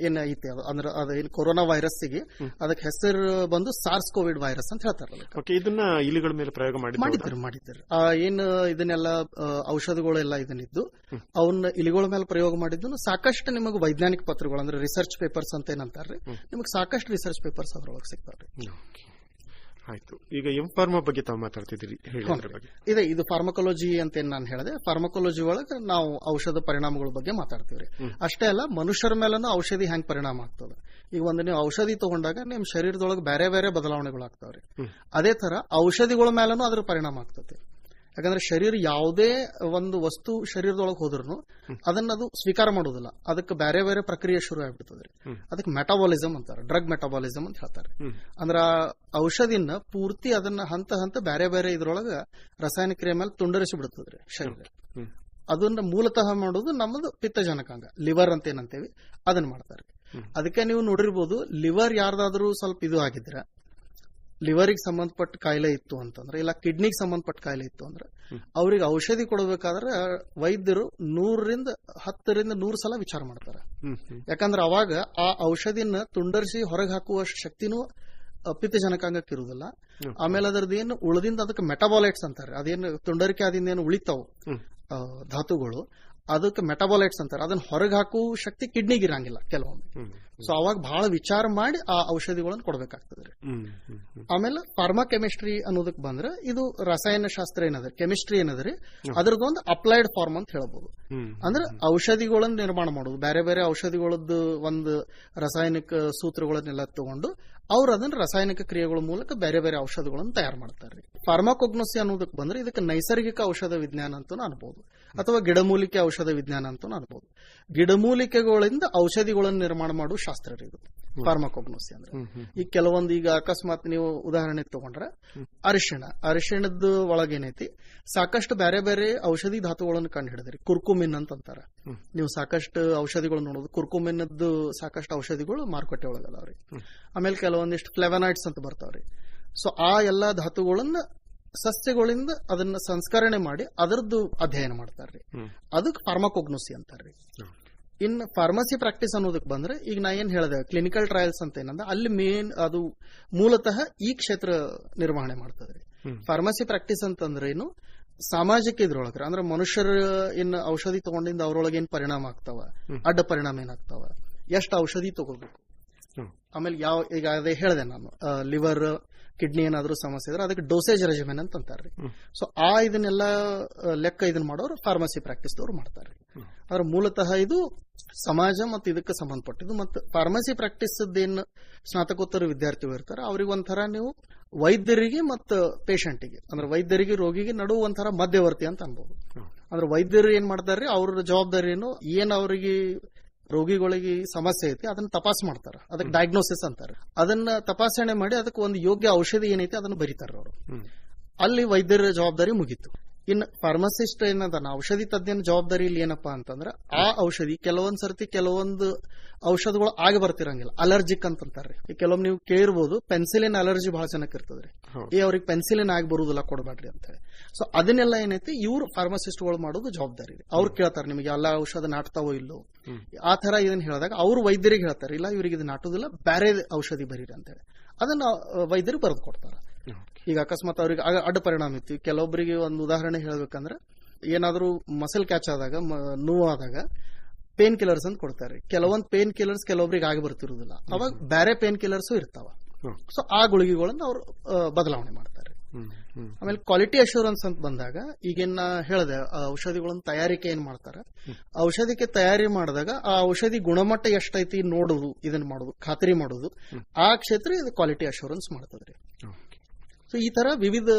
ಏನ್ ಐತಿ ಅದು? ಅಂದ್ರೆ ಅದು ಏನ್ ಕೊರೋನಾ ವೈರಸ್ಗೆ ಅದಕ್ಕೆ ಹೆಸರು ಬಂದು ಸಾರ್ಸ್ ಕೋವಿಡ್ ವೈರಸ್ ಅಂತ ಹೇಳ್ತಾರೆ ಓಕೆ ಇದನ್ನ ಇಲಿಗಳ ಮೇಲೆ ಪ್ರಯೋಗ ಮಾಡಿದ್ರು? ಮಾಡಿದ್ರು ಮಾಡಿದ್ರು ಆ, ಏನ್ ಇದನ್ನೆಲ್ಲ ಔಷಧಗಳೆಲ್ಲ ಔಷಧಗಳೆಲ್ಲ ಇದನ್ನಿದ್ದು ಅವನ್ನ ಇಲಿಗಳ ಮೇಲೆ ಪ್ರಯೋಗ ಮಾಡಿದ್ದು ಸಾಕಷ್ಟು ನಿಮಗೆ ವೈಜ್ಞಾನಿಕ ಪತ್ರಗಳು ಅಂದ್ರೆ ರಿಸರ್ಚ್ ಪೇಪರ್ಸ್ ಅಂತ ಏನಂತಾರೆ ನಿಮಗೆ ಸಾಕಷ್ಟು ರಿಸರ್ಚ್ ಪೇಪರ್ಸ್ ಅದ್ರೊಳಗೆ ಸಿಗ್ತಾವ್ರಿ. ಆಯ್ತು. ಈಗ ಎಂ ಫಾರ್ಮಾ ಬಗ್ಗೆ ತಾವು ಮಾತಾಡ್ತಿದ್ದೀರಿ ಇದೆ ಇದು ಫಾರ್ಮಕಾಲಜಿ ಅಂತ ಏನ್ ನಾನು ಹೇಳಿದೆ ಫಾರ್ಮಕಾಲಜಿ ಒಳಗೆ ನಾವು ಔಷಧ ಪರಿಣಾಮಗಳ ಬಗ್ಗೆ ಮಾತಾಡ್ತೀವ್ರಿ. ಅಷ್ಟೇ ಅಲ್ಲ ಮನುಷ್ಯರ ಮೇಲೂ ಔಷಧಿ ಹೆಂಗ್ ಪರಿಣಾಮ ಆಗ್ತದೆ? ಈಗ ಒಂದು ನೀವು ಔಷಧಿ ತಗೊಂಡಾಗ ನಿಮ್ ಶರೀರದೊಳಗೆ ಬೇರೆ ಬೇರೆ ಬದಲಾವಣೆಗಳು ಆಗ್ತಾವ್ರಿ ಅದೇ ತರ ಔಷಧಿಗಳ ಮೇಲೂ ಅದ್ರ ಪರಿಣಾಮ ಆಗ್ತದೆ ಯಾಕಂದ್ರೆ ಶರೀರ ಯಾವುದೇ ಒಂದು ವಸ್ತು ಶರೀರದೊಳಗೆ ಹೋದ್ರು ಅದನ್ನ ಅದು ಸ್ವೀಕಾರ ಮಾಡೋದಿಲ್ಲ. ಅದಕ್ಕೆ ಬೇರೆ ಬೇರೆ ಪ್ರಕ್ರಿಯೆ ಶುರು ಆಗ್ಬಿಡ್ತದ್ರಿ. ಅದಕ್ಕೆ ಮೆಟಾಬಾಲಿಸಮ್ ಅಂತಾರೆ ಡ್ರಗ್ ಮೆಟಾಬಾಲಿಸಮ್ ಅಂತ ಹೇಳ್ತಾರೆ. ಅಂದ್ರ ಔಷಧಿನ ಪೂರ್ತಿ ಅದನ್ನ ಹಂತ ಹಂತ ಬೇರೆ ಬೇರೆ ಇದ್ರೊಳಗ ರಾಸಾಯನಿಕ ಕ್ರಿಯೆ ಮೇಲೆ ತುಂಡರಿಸಿ ಬಿಡ್ತದ್ರಿ ಶರೀರ ಅದನ್ನ ಮೂಲತಃ ಮಾಡೋದು ನಮ್ಮದು ಪಿತ್ತಜನಕಾಂಗ ಲಿವರ್ ಅಂತ ಏನಂತೇವಿ ಅದನ್ನ ಮಾಡ್ತಾರೆ. ಅದಕ್ಕೆ ನೀವು ನೋಡಿರ್ಬೋದು ಲಿವರ್ ಯಾರ್ದಾದ್ರೂ ಸ್ವಲ್ಪ ಇದು ಆಗಿದ್ರೆ ಲಿವರಿಗೆ ಸಂಬಂಧಪಟ್ಟ ಕಾಯಿಲೆ ಇತ್ತು ಅಂತಂದ್ರೆ ಇಲ್ಲ ಕಿಡ್ನಿಗೆ ಸಂಬಂಧಪಟ್ಟ ಕಾಯಿಲೆ ಇತ್ತು ಅಂದ್ರೆ ಅವ್ರಿಗೆ ಔಷಧಿ ಕೊಡಬೇಕಾದ್ರೆ ವೈದ್ಯರು ನೂರರಿಂದ ಹತ್ತರಿಂದ ನೂರು ಸಲ ವಿಚಾರ ಮಾಡ್ತಾರೆ. ಯಾಕಂದ್ರೆ ಅವಾಗ ಆ ಔಷಧಿನ ತುಂಡರಿಸಿ ಹೊರಗೆ ಹಾಕುವ ಶಕ್ತಿನೂ ಪಿತ್ತಜನಕಾಂಗಕ್ಕೆ ಇರುವುದಿಲ್ಲ. ಆಮೇಲೆ ಅದರದ್ದು ಏನು ಉಳಿದಿಂದ ಅದಕ್ಕೆ ಮೆಟಾಬಾಲೈಟ್ಸ್ ಅಂತಾರೆ. ಅದೇನು ತುಂಡರಿಕೆ ಆದಿಂದ ಏನು ಉಳಿತಾವು. ಧಾತುಗಳು ಅದಕ್ಕೆ ಮೆಟಾಬಾಲೈಟ್ಸ್ ಅಂತಾರೆ. ಅದನ್ನ ಹೊರಗೆ ಹಾಕುವ ಶಕ್ತಿ ಕಿಡ್ನಿಗೆ ಇರಂಗಿಲ್ಲ ಕೆಲವೊಮ್ಮೆ. ಸೊ ಅವಾಗ ಬಹಳ ವಿಚಾರ ಮಾಡಿ ಆ ಔಷಧಿಗಳನ್ನು ಕೊಡ್ಬೇಕಾಗ್ತದೆ ರೀ. ಆಮೇಲೆ ಫಾರ್ಮಾ ಕೆಮಿಸ್ಟ್ರಿ ಅನ್ನೋದಕ್ಕೆ ಬಂದ್ರೆ ಇದು ರಸಾಯನ ಶಾಸ್ತ್ರ ಏನದ ಕೆಮಿಸ್ಟ್ರಿ ಏನದ್ರಿ ಅದ್ರದ್ದೊಂದು ಅಪ್ಲೈಡ್ ಫಾರ್ಮ್ ಅಂತ ಹೇಳ್ಬೋದು. ಹ್ಮ್ ಅಂದ್ರೆ ಔಷಧಿಗಳನ್ನ ನಿರ್ಮಾಣ ಮಾಡೋದು ಬೇರೆ ಬೇರೆ ಔಷಧಿಗಳದ್ದು ಒಂದು ರಾಸಾಯನಿಕ ಸೂತ್ರಗಳನ್ನೆಲ್ಲ ತಗೊಂಡು ಅವ್ರು ಅದನ್ನ ರಾಸಾಯನಿಕ ಕ್ರಿಯೆಗಳ ಮೂಲಕ ಬೇರೆ ಬೇರೆ ಔಷಧಗಳನ್ನು ತಯಾರು ಮಾಡ್ತಾರೆ ಫಾರ್ಮಾಕೋಗ್ನೋಸಿ ಅನ್ನೋದಕ್ಕೆ ಬಂದ್ರೆ ಇದಕ್ಕೆ ನೈಸರ್ಗಿಕ ಔಷಧ ವಿಜ್ಞಾನ ಅಂತ ಅನ್ಬೋದು. ಅಥವಾ ಗಿಡಮೂಲಿಕೆ ಔಷಧ ವಿಜ್ಞಾನ ಅಂತ ಅನ್ಬೋದು. ಗಿಡಮೂಲಿಕೆಗಳಿಂದ ಔಷಧಿಗಳನ್ನು ನಿರ್ಮಾಣ ಮಾಡುವ ಶಾಸ್ತ್ರ ಇದು ಫಾರ್ಮಾಕೋಗ್ನೋಸಿ ಅಂದ್ರೆ. ಈಗ ಕೆಲವೊಂದು ಈಗ ಅಕಸ್ಮಾತ್ ನೀವು ಉದಾಹರಣೆ ತಗೊಂಡ್ರೆ ಅರಿಶಿಣ. ಅರಿಶಿಣದ ಒಳಗೇನೈತಿ? ಸಾಕಷ್ಟು ಬೇರೆ ಬೇರೆ ಔಷಧಿ ಧಾತುಗಳನ್ನು ಕಂಡು ಹಿಡಿದ್ರಿ ಕುರ್ಕುಮಿನ್ ಅಂತ ಅಂತಾರ ನೀವು ಸಾಕಷ್ಟು ಔಷಧಿಗಳು ನೋಡೋದು. ಕುರ್ಕುಮಿನ್ನದ್ದು ಸಾಕಷ್ಟು ಔಷಧಿಗಳು ಮಾರುಕಟ್ಟೆ ಒಳಗದಾವ್ರಿ. ಆಮೇಲೆ ಕೆಲವೊಂದಿಷ್ಟು ಫ್ಲೆವನಾಯ್ಡ್ಸ್ ಅಂತ ಬರ್ತಾವ್ರಿ. ಸೊ ಆ ಎಲ್ಲಾ ಧಾತುಗಳನ್ನ ಸಸ್ಯಗಳಿಂದ ಅದನ್ನ ಸಂಸ್ಕರಣೆ ಮಾಡಿ ಅದರದ್ದು ಅಧ್ಯಯನ ಮಾಡ್ತಾರ್ರಿ. ಅದಕ್ಕೆ ಫಾರ್ಮಾಕೋಗ್ನೋಸಿ ಅಂತಾರ್ರಿ. ಇನ್ ಫಾರ್ಮಸಿ ಪ್ರಾಕ್ಟೀಸ್ ಅನ್ನೋದಕ್ಕೆ ಬಂದ್ರೆ ಈಗ ನಾ ಏನ್ ಹೇಳಿದೆ ಕ್ಲಿನಿಕಲ್ ಟ್ರಯಲ್ಸ್ ಅಂತ ಏನಂದ್ರೆ ಅಲ್ಲಿ ಮೇನ್ ಅದು ಮೂಲತಃ ಈ ಕ್ಷೇತ್ರ ನಿರ್ವಹಣೆ ಮಾಡ್ತದ್ರಿ. ಫಾರ್ಮಸಿ ಪ್ರಾಕ್ಟೀಸ್ ಅಂತಂದ್ರೆ ಏನು ಸಾಮಾಜಿಕ ಇದ್ರೊಳಗೆ ಅಂದ್ರೆ ಮನುಷ್ಯರ ಏನ್ ಔಷಧಿ ತಗೊಂಡಿಂದ ಅವ್ರೊಳಗೆ ಏನ್ ಪರಿಣಾಮ ಆಗ್ತಾವ ಅಡ್ಡ ಪರಿಣಾಮ ಏನಾಗ್ತಾವ ಎಷ್ಟು ಔಷಧಿ ತಗೋಬೇಕು. ಆಮೇಲೆ ಯಾವ ಈಗ ಅದೇ ಹೇಳಿದೆ ನಾನು ಲಿವರ್ ಕಿಡ್ನಿ ಏನಾದರೂ ಸಮಸ್ಯೆ ಇದ್ರೆ ಅದಕ್ಕೆ ಡೋಸೇಜ್ ರೆಜಿಮೆನ್ ಅಂತ ಅಂತಾರೆ. ಸೊ ಆ ಇದನ್ನೆಲ್ಲ ಲೆಕ್ಕ ಇದನ್ನ ಮಾಡೋರು ಫಾರ್ಮಸಿ ಪ್ರಾಕ್ಟೀಸ್ ದವ್ರು ಮಾಡ್ತಾರೆ. ಆದ್ರೆ ಮೂಲತಃ ಇದು ಸಮಾಜ ಮತ್ತು ಇದಕ್ಕೆ ಸಂಬಂಧಪಟ್ಟಿದ್ದು ಮತ್ತು ಫಾರ್ಮಸಿ ಪ್ರಾಕ್ಟೀಸ್ ಏನು ಸ್ನಾತಕೋತ್ತರ ವಿದ್ಯಾರ್ಥಿಗಳು ಇರ್ತಾರೆ ಅವ್ರಿಗೆ ಒಂಥರ ನೀವು ವೈದ್ಯರಿಗೆ ಮತ್ತು ಪೇಷಂಟಿಗೆ ಅಂದ್ರೆ ವೈದ್ಯರಿಗೆ ರೋಗಿಗೆ ನಡುವು ಒಂಥರ ಮಧ್ಯವರ್ತಿ ಅಂತ ಅನ್ಬೋದು. ಅಂದ್ರೆ ವೈದ್ಯರು ಏನ್ ಮಾಡ್ತಾರ್ರಿ ಅವ್ರ ಜವಾಬ್ದಾರಿ ಏನು ಏನ್ ಅವರಿಗೆ ರೋಗಿಗಳಿಗೆ ಸಮಸ್ಯೆ ಐತಿ ಅದನ್ನ ತಪಾಸ್ ಮಾಡ್ತಾರ. ಅದಕ್ಕೆ ಡಯಾಗ್ನೋಸಿಸ್ ಅಂತಾರೆ. ಅದನ್ನ ತಪಾಸಣೆ ಮಾಡಿ ಅದಕ್ಕೆ ಒಂದು ಯೋಗ್ಯ ಔಷಧಿ ಏನೈತಿ ಅದನ್ನ ಬರೀತಾರ ಅವರು. ಅಲ್ಲಿ ವೈದ್ಯರ ಜವಾಬ್ದಾರಿ ಮುಗೀತು. ಇನ್ನು ಫಾರ್ಮಸಿಸ್ಟ್ ಏನದಾನ ಔಷಧಿ ತಜ್ಞನ ಜವಾಬ್ದಾರಿ ಇಲ್ಲಿ ಏನಪ್ಪಾ ಅಂತಂದ್ರ ಆ ಔಷಧಿ ಕೆಲವೊಂದ್ ಸರ್ತಿ ಕೆಲವೊಂದು ಔಷಧಗಳು ಆಗಿ ಬರ್ತಿರಂಗಿಲ್ಲ. ಅಲರ್ಜಿಕ್ ಅಂತಂತಾರೆ ಕೆಲವೊಮ್ಮೆ ನೀವು ಕೇಳಿರ್ಬೋದು ಪೆನ್ಸಿಲಿನ್ ಅಲರ್ಜಿ ಬಹಳ ಜನಕ್ಕೆ ಇರ್ತದ್ರಿ. ಈ ಅವ್ರಿಗೆ ಪೆನ್ಸಿಲಿನ್ ಆಗಿ ಬರುವುದಿಲ್ಲ ಕೊಡಬೇಡ್ರಿ ಅಂತ ಹೇಳಿ. ಸೊ ಅದನ್ನೆಲ್ಲ ಏನೈತಿ ಇವ್ರು ಫಾರ್ಮಸಿಸ್ಟ್ಗಳು ಮಾಡೋದು ಜವಾಬ್ದಾರಿ ಇದೆ ಅವ್ರು ಕೇಳ್ತಾರೆ ನಿಮಗೆ ಎಲ್ಲ ಔಷಧ ನಾಟ್ತಾವೋ ಇಲ್ಲೋ? ಆ ತರ ಇದನ್ನ ಹೇಳಿದಾಗ ಅವ್ರು ವೈದ್ಯರಿಗೆ ಹೇಳ್ತಾರೆ ಇಲ್ಲ ಇವ್ರಿಗೆ ಇದು ನಾಟೋದಿಲ್ಲ ಬೇರೆ ಔಷಧಿ ಬರೀರಿ ಅಂತ ಹೇಳಿ. ಅದನ್ನ ವೈದ್ಯರು ಬರೆದು ಕೊಡ್ತಾರೆ. ಈಗ ಅಕಸ್ಮಾತ್ ಅವ್ರಿಗೆ ಆಗ ಅಡ್ಡ ಪರಿಣಾಮ ಇತ್ತು. ಕೆಲವೊಬ್ಬರಿಗೆ ಒಂದು ಉದಾಹರಣೆ ಹೇಳ್ಬೇಕಂದ್ರೆ ಏನಾದರೂ ಮಸಲ್ ಕ್ಯಾಚ್ ಆದಾಗ ನೋವಾದಾಗ ಪೇನ್ ಕಿಲ್ಲರ್ಸ್ ಅಂತ ಕೊಡ್ತಾರೆ. ಕೆಲವೊಂದು ಪೇನ್ ಕಿಲ್ಲರ್ಸ್ ಕೆಲವೊಬ್ಬರಿಗೆ ಆಗಿ ಬರ್ತಿರುವುದಿಲ್ಲ ಅವಾಗ ಬೇರೆ ಪೇನ್ ಕಿಲ್ಲರ್ಸ್ ಇರ್ತಾವ. ಸೊ ಆ ಗುಳಿಗೆಗಳನ್ನ ಅವ್ರು ಬದಲಾವಣೆ ಮಾಡ್ತಾರೆ. ಆಮೇಲೆ ಕ್ವಾಲಿಟಿ ಅಶೂರೆನ್ಸ್ ಅಂತ ಬಂದಾಗ ಈಗಿನ ಹೇಳಿದೆ ಔಷಧಿಗಳನ್ನ ತಯಾರಿಕೆ ಏನ್ ಮಾಡ್ತಾರೆ? ಔಷಧಿಗೆ ತಯಾರಿ ಮಾಡಿದಾಗ ಆ ಔಷಧಿ ಗುಣಮಟ್ಟ ಎಷ್ಟೈತಿ ನೋಡುದು ಇದನ್ನ ಮಾಡೋದು ಖಾತ್ರಿ ಮಾಡುದು. ಆ ಕ್ಷೇತ್ರ ಇದು ಕ್ವಾಲಿಟಿ ಅಶೂರೆನ್ಸ್ ಮಾಡ್ತದ್ರಿ. ಸೊ ಈ ತರ ವಿವಿಧ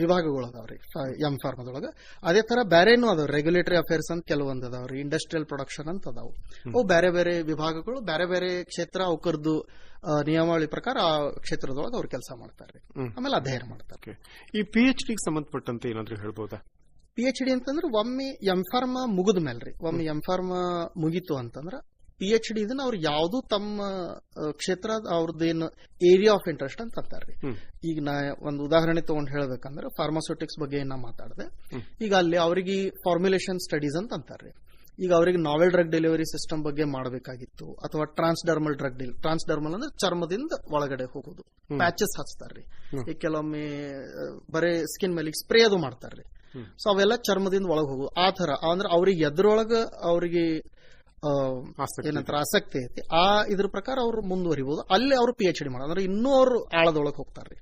ವಿಭಾಗಗಳು ಅದಾವ್ರಿ ಎಂ ಫಾರ್ಮದೊಳಗ ಅದೇ ತರ ಬೇರೆನೂ ಅದಾವ ರೆಗ್ಯುಲೇಟರಿ ಅಫೇರ್ಸ್ ಅಂತ ಕೆಲವೊಂದು ಅದಾವ್ರಿ ಇಂಡಸ್ಟ್ರಿಯಲ್ ಪ್ರೊಡಕ್ಷನ್ ಅಂತ ಅದಾವು. ಅವು ಬೇರೆ ಬೇರೆ ವಿಭಾಗಗಳು ಬೇರೆ ಬೇರೆ ಕ್ಷೇತ್ರ ಅವಕರ್ದು ನಿಯಮಾವಳಿ ಪ್ರಕಾರ ಆ ಕ್ಷೇತ್ರದೊಳಗೆ ಅವ್ರು ಕೆಲಸ ಮಾಡ್ತಾರೆ. ಆಮೇಲೆ ಅಧ್ಯಯನ ಮಾಡ್ತಾರೆ. ಈ ಪಿ ಎಚ್ ಡಿ ಸಂಬಂಧಪಟ್ಟಂತೆ ಏನಾದ್ರೂ ಹೇಳ್ಬೋದಾ? ಪಿ ಎಚ್ ಡಿ ಅಂತಂದ್ರೆ ಒಮ್ಮೆ ಎಂ ಫಾರ್ಮಾ ಮುಗಿದ ಮೇಲ್ರಿ ಒಮ್ಮೆ ಎಂ ಫಾರ್ಮಾ ಮುಗೀತು ಅಂತಂದ್ರ ಪಿ ಎಚ್ ಡಿ ಇದನ್ನ ಅವ್ರು ಯಾವ್ದು ತಮ್ಮ ಕ್ಷೇತ್ರ ಅವ್ರದ್ದೇನು ಏರಿಯಾ ಆಫ್ ಇಂಟ್ರೆಸ್ಟ್ ಅಂತ ಅಂತಾರ್ರಿ ಈಗ ನಾ ಒಂದು ಉದಾಹರಣೆ ತಗೊಂಡ್ ಹೇಳ್ಬೇಕಂದ್ರೆ ಫಾರ್ಮಾಸ್ಯೂಟಿಕ್ಸ್ ಬಗ್ಗೆ ಏನ ನಾ ಮಾತಾಡಿದೆ ಈಗ ಅಲ್ಲಿ ಅವರಿಗೆ ಫಾರ್ಮುಲೇಷನ್ ಸ್ಟಡೀಸ್ ಅಂತ ಅಂತಾರ್ರಿ ಈಗ ಅವರಿಗೆ ನಾವೆಲ್ ಡ್ರಗ್ ಡೆಲಿವರಿ ಸಿಸ್ಟಮ್ ಬಗ್ಗೆ ಮಾಡಬೇಕಾಗಿತ್ತು ಅಥವಾ ಟ್ರಾನ್ಸ್ಡರ್ಮಲ್ ಡ್ರಗ್ ಡಿಲ್ ಟ್ರಾನ್ಸ್ಡರ್ಮಲ್ ಅಂದ್ರೆ ಚರ್ಮದಿಂದ ಒಳಗಡೆ ಹೋಗೋದು. ಪ್ಯಾಚಸ್ ಹಚ್ತಾರ್ರಿ. ಈಗ ಕೆಲವೊಮ್ಮೆ ಬರೇ ಸ್ಕಿನ್ ಮೇಲೆ ಸ್ಪ್ರೇ ಅದು ಮಾಡ್ತಾರ್ರಿ. ಸೊ ಅವೆಲ್ಲ ಚರ್ಮದಿಂದ ಒಳಗೆ ಹೋಗೋದು. ಆ ತರ ಅಂದ್ರೆ ಅವ್ರಿಗೆ ಎದ್ರೊಳಗ ಅವ್ರಿಗೆ ಏನಂತಾರ ಆಸಕ್ತಿ ಐತಿ. ಆ ಇದ್ರ ಪ್ರಕಾರ ಅವ್ರು ಮುಂದುವರಿಬಹುದು ಅಲ್ಲಿ ಅವ್ರು ಪಿ ಎಚ್ ಡಿ ಮಾಡ ಅಂದ್ರೆ ಇನ್ನೂ ಅವ್ರು ಆಳದೊಳಗೆ ಹೋಗ್ತಾರ್ರಿ.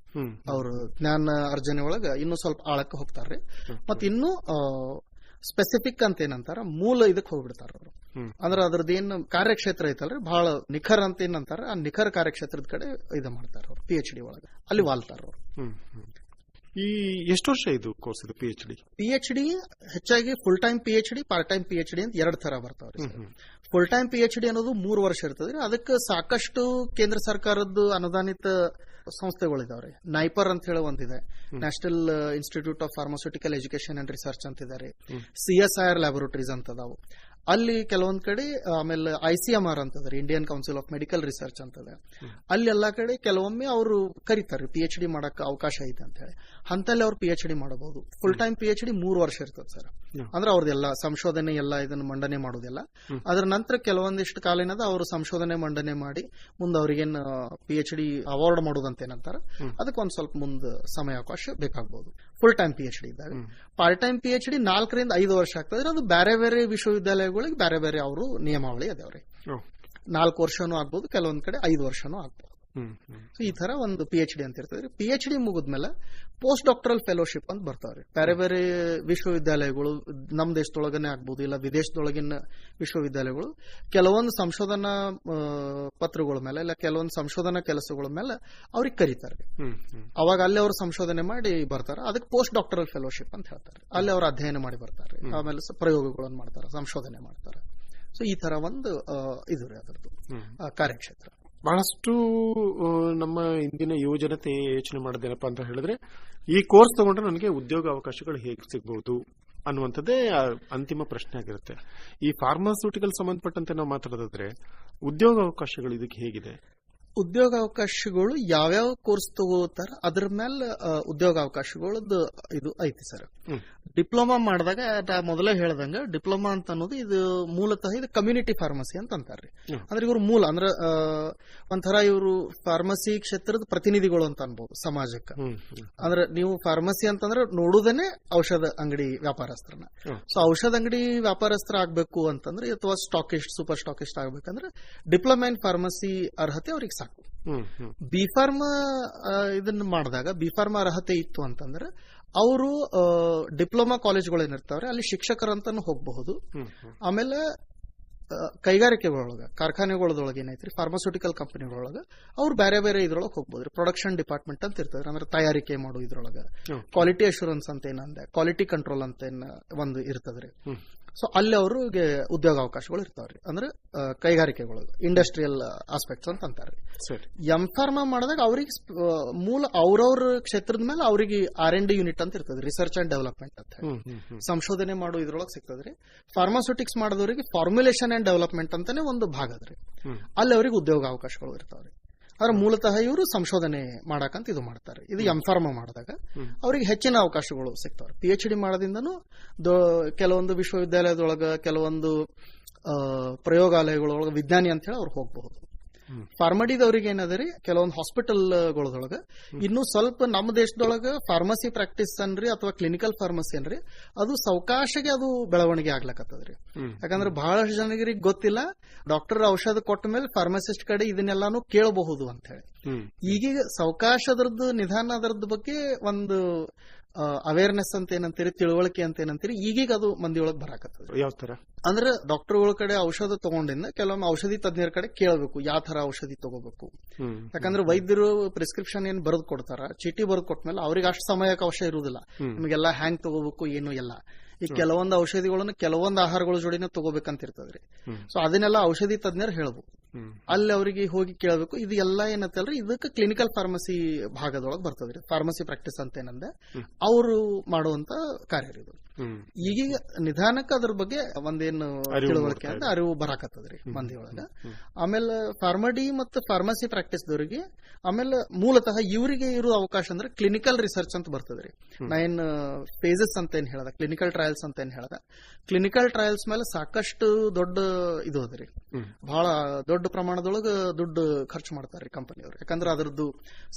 ಅವರು ಜ್ಞಾನ ಅರ್ಜನೆ ಒಳಗ ಇನ್ನೂ ಸ್ವಲ್ಪ ಆಳಕ್ಕೆ ಹೋಗ್ತಾರ್ರಿ. ಮತ್ತೆ ಇನ್ನೂ ಸ್ಪೆಸಿಫಿಕ್ ಅಂತ ಏನಂತಾರ ಮೂಲ ಇದಕ್ಕೆ ಹೋಗ್ಬಿಡ್ತಾರ ಅವರು. ಅಂದ್ರೆ ಅದ್ರದ್ದು ಏನ್ ಕಾರ್ಯಕ್ಷೇತ್ರ ಐತಲ್ರಿ ಬಹಳ ನಿಖರ್ ಅಂತ ಏನಂತಾರ ಆ ನಿಖರ ಕಾರ್ಯಕ್ಷೇತ್ರದ ಕಡೆ ಇದು ಮಾಡ್ತಾರ ಅವ್ರು ಪಿ ಎಚ್ ಡಿ ಒಳಗ. ಅಲ್ಲಿ ವಾಲ್ತಾರ ಅವ್ರು. ಈ ಎಷ್ಟು ವರ್ಷ ಇದು ಕೋರ್ಸ್ ಇದು P H D P H D ಹೆಚ್ಚಾಗಿ full time P H D part time P H D ಅಂತ ಎರಡ್ ತರ ಬರ್ತಾವ್ರಿ full time P H D ಅನ್ನೋದು ಮೂರು ವರ್ಷ ಇರ್ತದ್ರಿ. ಅದಕ್ಕೆ ಸಾಕಷ್ಟು ಕೇಂದ್ರ ಸರ್ಕಾರದ್ದು ಅನುದಾನಿತ ಸಂಸ್ಥೆಗಳಿದಾವ್ರಿ. ನೈಪರ್ ಅಂತ ಹೇಳಿ ಒಂದಿದೆ. National institute of pharmaceutical education and research ಅಂತ ಇದಾರೆ C S I R laboratories ಅಂತ ಅದಾವು ಅಲ್ಲಿ ಕೆಲವೊಂದ್ ಕಡೆ ಆಮೇಲೆ I C M R ಅಂತದ್ರಿ Indian council of medical research ಅಂತದೆ. ಅಲ್ಲಿ ಎಲ್ಲಾ ಕಡೆ ಕೆಲವೊಮ್ಮೆ ಅವರು ಕರೀತಾರೆ ಪಿ ಎಚ್ ಡಿ ಮಾಡಕ್ ಅವಕಾಶ ಐತೆ ಅಂತ ಹೇಳಿ. ಅಂತಲ್ಲಿ ಅವ್ರು ಪಿ ಎಚ್ ಡಿ ಮಾಡಬಹುದು. Full time P H D ಮೂರು ವರ್ಷ ಇರ್ತದೆ ಸರ್. ಅಂದ್ರೆ ಅವ್ರದ್ದೆಲ್ಲ ಸಂಶೋಧನೆ ಎಲ್ಲ ಇದನ್ನ ಮಂಡನೆ ಮಾಡೋದಿಲ್ಲ ಅದ್ರ ನಂತರ ಕೆಲವೊಂದಿಷ್ಟು ಕಾಲ ಏನದ ಅವರು ಸಂಶೋಧನೆ ಮಂಡನೆ ಮಾಡಿ ಮುಂದೆ ಅವ್ರಿಗೇನ್ ಪಿ ಎಚ್ ಡಿ ಅವಾರ್ಡ್ ಮಾಡೋದಂತ ಏನಂತಾರ ಅದಕ್ಕೆ ಒಂದ್ ಸ್ವಲ್ಪ ಮುಂದೆ ಸಮಯಾವಕಾಶ ಬೇಕಾಗಬಹುದು full time P H D ಇದ್ದಾಗ part time P H D ನಾಲ್ಕರಿಂದ ಐದು ವರ್ಷ ಆಗ್ತದ್ರೆ ಅದು ಬೇರೆ ಬೇರೆ ವಿಶ್ವವಿದ್ಯಾಲಯಗಳಿಗೆ ಬೇರೆ ಬೇರೆ ಅವರು ನಿಯಮಾವಳಿ ಅದಾವ್ರಿ. ನಾಲ್ಕು ವರ್ಷನೂ ಆಗ್ಬೋದು ಕೆಲವೊಂದ್ ಕಡೆ ಐದು ವರ್ಷನೂ ಆಗ್ಬೋದು. ಸೊ ಈ ತರ ಒಂದು ಪಿ ಎಚ್ ಡಿ ಅಂತ ಇರ್ತದೆ. ಪಿ ಎಚ್ ಡಿ ಮುಗಿದ್ಮೇಲೆ ಪೋಸ್ಟ್ ಡಾಕ್ಟರಲ್ ಫೆಲೋಶಿಪ್ ಅಂತ ಬರ್ತಾವ್ರಿ ಬೇರೆ ಬೇರೆ ವಿಶ್ವವಿದ್ಯಾಲಯಗಳು ನಮ್ಮ ದೇಶದೊಳಗನೆ ಆಗ್ಬೋದು ಇಲ್ಲ ವಿದೇಶದೊಳಗಿನ ವಿಶ್ವವಿದ್ಯಾಲಯಗಳು ಕೆಲವೊಂದು ಸಂಶೋಧನಾ ಪತ್ರಗಳ ಮೇಲೆ ಇಲ್ಲ ಕೆಲವೊಂದು ಸಂಶೋಧನಾ ಕೆಲಸಗಳ ಮೇಲೆ ಅವ್ರಿಗೆ ಕರೀತಾರೆ. ಅವಾಗ ಅಲ್ಲಿ ಅವರು ಸಂಶೋಧನೆ ಮಾಡಿ ಬರ್ತಾರೆ. ಅದಕ್ಕೆ ಪೋಸ್ಟ್ ಡಾಕ್ಟರಲ್ ಫೆಲೋಶಿಪ್ ಅಂತ ಹೇಳ್ತಾರೆ. ಅಲ್ಲಿ ಅವರು ಅಧ್ಯಯನ ಮಾಡಿ ಬರ್ತಾರೆ. ಆಮೇಲೆ ಪ್ರಯೋಗಗಳನ್ನು ಮಾಡ್ತಾರೆ ಸಂಶೋಧನೆ ಮಾಡ್ತಾರೆ. ಸೊ ಈ ತರ ಒಂದು ಇದು ರೀ ಅದರದ್ದು ಕಾರ್ಯಕ್ಷೇತ್ರ. ಬಹಳಷ್ಟು ನಮ್ಮ ಇಂದಿನ ಯುವಜನತೆ ಯೋಚನೆ ಮಾಡೋದೇನಪ್ಪ ಅಂತ ಹೇಳಿದ್ರೆ, ಈ ಕೋರ್ಸ್ ತಗೊಂಡ್ರೆ ನನಗೆ ಉದ್ಯೋಗ ಅವಕಾಶಗಳು ಹೇಗೆ ಸಿಗಬಹುದು ಅನ್ನುವಂಥದ್ದೇ ಅಂತಿಮ ಪ್ರಶ್ನೆ ಆಗಿರುತ್ತೆ. ಈ ಫಾರ್ಮಾಸ್ಯೂಟಿಕಲ್ ಸಂಬಂಧಪಟ್ಟಂತೆ ನಾವು ಮಾತಾಡೋದಾದ್ರೆ, ಉದ್ಯೋಗ ಅವಕಾಶಗಳು ಇದಕ್ಕೆ ಹೇಗಿದೆ? ಉದ್ಯೋಗ ಅವಕಾಶಗಳು ಯಾವ್ಯಾವ ಕೋರ್ಸ್ ತಗೋತಾರ ಅದ್ರ ಮೇಲೆ ಆ, ಉದ್ಯೋಗ ಅವಕಾಶಗಳು ಇದು ಐತಿ ಸರ್. ಡಿಪ್ಲೊಮಾ ಮಾಡಿದಾಗ ಮೊದಲೇ ಹೇಳ್ದಂಗ ಡಿಪ್ಲೊಮಾ ಅಂತ ಅನ್ನೋದು ಇದು ಮೂಲತಃ ಇದು ಕಮ್ಯುನಿಟಿ ಫಾರ್ಮಸಿ ಅಂತ ಅಂತಾರ್ರಿ. ಅಂದ್ರೆ ಇವರು ಮೂಲ ಅಂದ್ರ ಒಂಥರ ಇವರು ಫಾರ್ಮಸಿ ಕ್ಷೇತ್ರದ ಪ್ರತಿನಿಧಿಗಳು ಅಂತ ಅನ್ಬಹುದು ಸಮಾಜಕ್ಕೆ. ಅಂದ್ರೆ ನೀವು ಫಾರ್ಮಸಿ ಅಂತಂದ್ರೆ ನೋಡುದೇನೆ ಔಷಧ ಅಂಗಡಿ ವ್ಯಾಪಾರಸ್ಥರನ್ನ. ಸೊ ಔಷಧ ಅಂಗಡಿ ವ್ಯಾಪಾರಸ್ಥರ ಆಗ್ಬೇಕು ಅಂತಂದ್ರೆ ಅಥವಾ ಸ್ಟಾಕಿಸ್ಟ್ ಸೂಪರ್ ಸ್ಟಾಕಿಸ್ಟ್ ಆಗ್ಬೇಕಂದ್ರೆ ಡಿಪ್ಲೊಮಾ ಇನ್ ಫಾರ್ಮಸಿ ಅರ್ಹತೆ ಅವ್ರಿಗೆ ಸಾಕು. ಹ್ಮ್ ಹ್ಮ್. ಬಿ ಫಾರ್ಮಾ ಇದನ್ನ ಮಾಡಿದಾಗ ಬಿ ಫಾರ್ಮಾ ಅರ್ಹತೆ ಇತ್ತು ಅಂತಂದ್ರೆ ಅವರು ಡಿಪ್ಲೊಮಾ ಕಾಲೇಜ್ಗಳು ಏನಿರ್ತಾವ್ರೆ ಅಲ್ಲಿ ಶಿಕ್ಷಕರಂತಾನು ಹೋಗಬಹುದು. ಆಮೇಲೆ ಕೈಗಾರಿಕೆಗಳೊಳಗ ಕಾರ್ಖಾನೆಗಳದೊಳಗೆ ಏನೈತ್ರಿ ಫಾರ್ಮಾಸ್ಯೂಟಿಕಲ್ ಕಂಪನಿಗಳೊಳಗ ಅವ್ರು ಬೇರೆ ಬೇರೆ ಇದ್ರೊಳಗೆ ಹೋಗ್ಬೋದ್ರಿ ಪ್ರೊಡಕ್ಷನ್ ಡಿಪಾರ್ಟ್ಮೆಂಟ್ ಅಂತ ಇರ್ತದ್ರಿ ಅಂದ್ರೆ ತಯಾರಿಕೆ ಮಾಡೋ ಇದ್ರೊಳಗ. ಕ್ವಾಲಿಟಿ ಅಶೂರೆನ್ಸ್ ಅಂತ ಏನಂದೆ ಕ್ವಾಲಿಟಿ ಕಂಟ್ರೋಲ್ ಅಂತ ಏನ್ ಒಂದು ಇರ್ತದ್ರಿ. ಸೊ ಅಲ್ಲಿ ಅವ್ರಿಗೆ ಉದ್ಯೋಗ ಅವಕಾಶಗಳು ಇರ್ತಾವ್ರಿ. ಅಂದ್ರೆ ಕೈಗಾರಿಕೆಗಳು ಇಂಡಸ್ಟ್ರಿಯಲ್ ಆಸ್ಪೆಕ್ಟ್ಸ್ ಅಂತ ಅಂತಾರ್ರಿ. ಎಂ ಫಾರ್ಮಾ ಮಾಡಿದಾಗ ಅವ್ರಿಗೆ ಮೂಲ ಅವ್ರವ್ರ ಕ್ಷೇತ್ರದ ಮೇಲೆ ಅವ್ರಿಗೆ ಆರ್ ಎನ್ ಡಿ ಯೂನಿಟ್ ಅಂತ ಇರ್ತದೆ ರಿಸರ್ಚ್ ಅಂಡ್ ಡೆವಲಪ್ಮೆಂಟ್ ಅಂತ ಸಂಶೋಧನೆ ಮಾಡೋ ಇದ್ರೊಳಗೆ ಸಿಗ್ತದ್ರಿ. ಫಾರ್ಮಾಸ್ಯೂಟಿಕ್ಸ್ ಮಾಡಿದವರಿಗೆ ಫಾರ್ಮುಲೇಷನ್ ಅಂಡ್ ಡೆವಲಪ್ಮೆಂಟ್ ಅಂತಾನೆ ಒಂದು ಭಾಗ ಅದ್ರಿ ಅಲ್ಲಿ ಅವ್ರಿಗೆ ಉದ್ಯೋಗ ಅವಕಾಶಗಳು ಇರ್ತಾವ್ರಿ. ಆದ್ರೆ ಮೂಲತಃ ಇವರು ಸಂಶೋಧನೆ ಮಾಡಕಂತ ಇದು ಮಾಡ್ತಾರೆ. ಇದು ಎಂ ಫಾರ್ಮಾ ಮಾಡಿದಾಗ ಅವರಿಗೆ ಹೆಚ್ಚಿನ ಅವಕಾಶಗಳು ಸಿಗ್ತಾವೆ. ಪಿ ಎಚ್ ಡಿ ಮಾಡೋದಿಂದನೂ ಕೆಲವೊಂದು ವಿಶ್ವವಿದ್ಯಾಲಯದೊಳಗ ಕೆಲವೊಂದು ಪ್ರಯೋಗಾಲಯಗಳೊಳಗ ವಿಜ್ಞಾನಿ ಅಂತ ಹೇಳಿ ಅವ್ರು ಹೋಗಬಹುದು. ಫಾರ್ಮಡಿದವ್ರಿಗೆ ಏನದರಿ ಕೆಲವೊಂದು ಹಾಸ್ಪಿಟಲ್ಗಳದೊಳಗ ಇನ್ನು ಸ್ವಲ್ಪ ನಮ್ಮ ದೇಶದೊಳಗ ಫಾರ್ಮಸಿ ಪ್ರಾಕ್ಟೀಸ್ ಅನ್ರಿ ಅಥವಾ ಕ್ಲಿನಿಕಲ್ ಫಾರ್ಮಸಿ ಅನ್ರಿ ಅದು ಸಾವಕಾಶಗೆ ಅದು ಬೆಳವಣಿಗೆ ಆಗ್ಲಕತ್ತದ್ರಿ. ಯಾಕಂದ್ರೆ ಬಹಳಷ್ಟು ಜನರಿಗೆ ಗೊತ್ತಿಲ್ಲ ಡಾಕ್ಟರ್ ಔಷಧ ಕೊಟ್ಟ ಮೇಲೆ ಫಾರ್ಮಸಿಸ್ಟ್ ಕಡೆ ಇದನ್ನೆಲ್ಲಾನು ಕೇಳಬಹುದು ಅಂತ ಹೇಳಿ ಈಗೀಗ ಸಾವಕಾಶ ಅದರದ್ದು ನಿಧಾನ ಅದರದ್ದು ಬಗ್ಗೆ ಒಂದು ಅವೇರ್ನೆಸ್ ಅಂತ ಏನಂತೀರಿ ತಿಳುವಳಿಕೆ ಅಂತ ಏನಂತೀರಿ ಈಗೀಗ ಅದು ಮಂದಿಯೊಳಗೆ ಬರಾಕತ್ತದ ಯಾವ ತರ ಅಂದ್ರೆ ಡಾಕ್ಟರ್ಗಳ ಕಡೆ ಔಷಧ ತಗೊಂಡಿಂದ ಕೆಲವೊಮ್ಮೆ ಔಷಧಿ ತಜ್ಞರ ಕಡೆ ಕೇಳಬೇಕು ಯಾವ ತರ ಔಷಧಿ ತಗೋಬೇಕು. ಯಾಕಂದ್ರೆ ವೈದ್ಯರು ಪ್ರಿಸ್ಕ್ರಿಪ್ಷನ್ ಏನ್ ಬರೆದು ಕೊಡ್ತಾರ ಚೀಟಿ ಬರೆದು ಕೊಟ್ಮೇಲೆ ಅವ್ರಿಗೆ ಅಷ್ಟು ಸಮಯಕ್ಕೆ ಅವಶ್ಯ ಇರುವುದಿಲ್ಲ. ನಿಮಗೆಲ್ಲ ಹ್ಯಾಂಗ್ ತಗೋಬೇಕು ಏನು ಎಲ್ಲ ಈ ಕೆಲವೊಂದು ಔಷಧಿಗಳನ್ನು ಕೆಲವೊಂದು ಆಹಾರಗಳ ಜೋಡಿನ ತಗೋಬೇಕಂತ ಇರ್ತದ್ರಿ. ಸೊ ಅದನ್ನೆಲ್ಲ ಔಷಧಿ ತಜ್ಞರು ಹೇಳ್ಬೇಕು ಅಲ್ಲಿ ಅವರಿಗೆ ಹೋಗಿ ಕೇಳಬೇಕು ಇದು ಎಲ್ಲ ಏನತ್ತಲ್ರಿ ಇದಕ್ಕೆ ಕ್ಲಿನಿಕಲ್ ಫಾರ್ಮಸಿ ಭಾಗದೊಳಗೆ ಬರ್ತದ್ರಿ. ಫಾರ್ಮಸಿ ಪ್ರಾಕ್ಟೀಸ್ ಅಂತ ಏನಂದ ಅವರು ಮಾಡುವಂತ ಕಾರ್ಯ ಇದು. ಈಗೀಗ ನಿಧಾನಕ್ಕೆ ಅದ್ರ ಬಗ್ಗೆ ಒಂದೇನು ತಿಳುವಳಿಕೆ ಅಂತ ಅರಿವು ಬರಾಕತ್ತದ್ರಿ ಮಂದಿ ಒಳಗ. ಆಮೇಲೆ ಫಾರ್ಮಡಿ ಮತ್ತು ಫಾರ್ಮಸಿ ಪ್ರಾಕ್ಟೀಸ್ ದವರಿಗೆ ಆಮೇಲೆ ಮೂಲತಃ ಇವರಿಗೆ ಇರೋ ಅವಕಾಶ ಅಂದ್ರೆ ಕ್ಲಿನಿಕಲ್ ರಿಸರ್ಚ್ ಅಂತ ಬರ್ತದ್ರಿ. ನಾ ಏನ್ ಫೇಸಸ್ ಅಂತ ಏನ್ ಹೇಳ್ದ ಕ್ಲಿನಿಕಲ್ ಟ್ರಯಲ್ಸ್ ಅಂತ ಏನ್ ಹೇಳ್ದ. ಕ್ಲಿನಿಕಲ್ ಟ್ರಯಲ್ಸ್ ಮೇಲೆ ಸಾಕಷ್ಟು ದೊಡ್ಡ ಇದು ಅದ್ರಿ. ಬಹಳ ದೊಡ್ಡ ಪ್ರಮಾಣದೊಳಗ ದುಡ್ಡು ಖರ್ಚು ಮಾಡ್ತಾರ್ರಿ ಕಂಪನಿಯವರು ಯಾಕಂದ್ರೆ ಅದರದ್ದು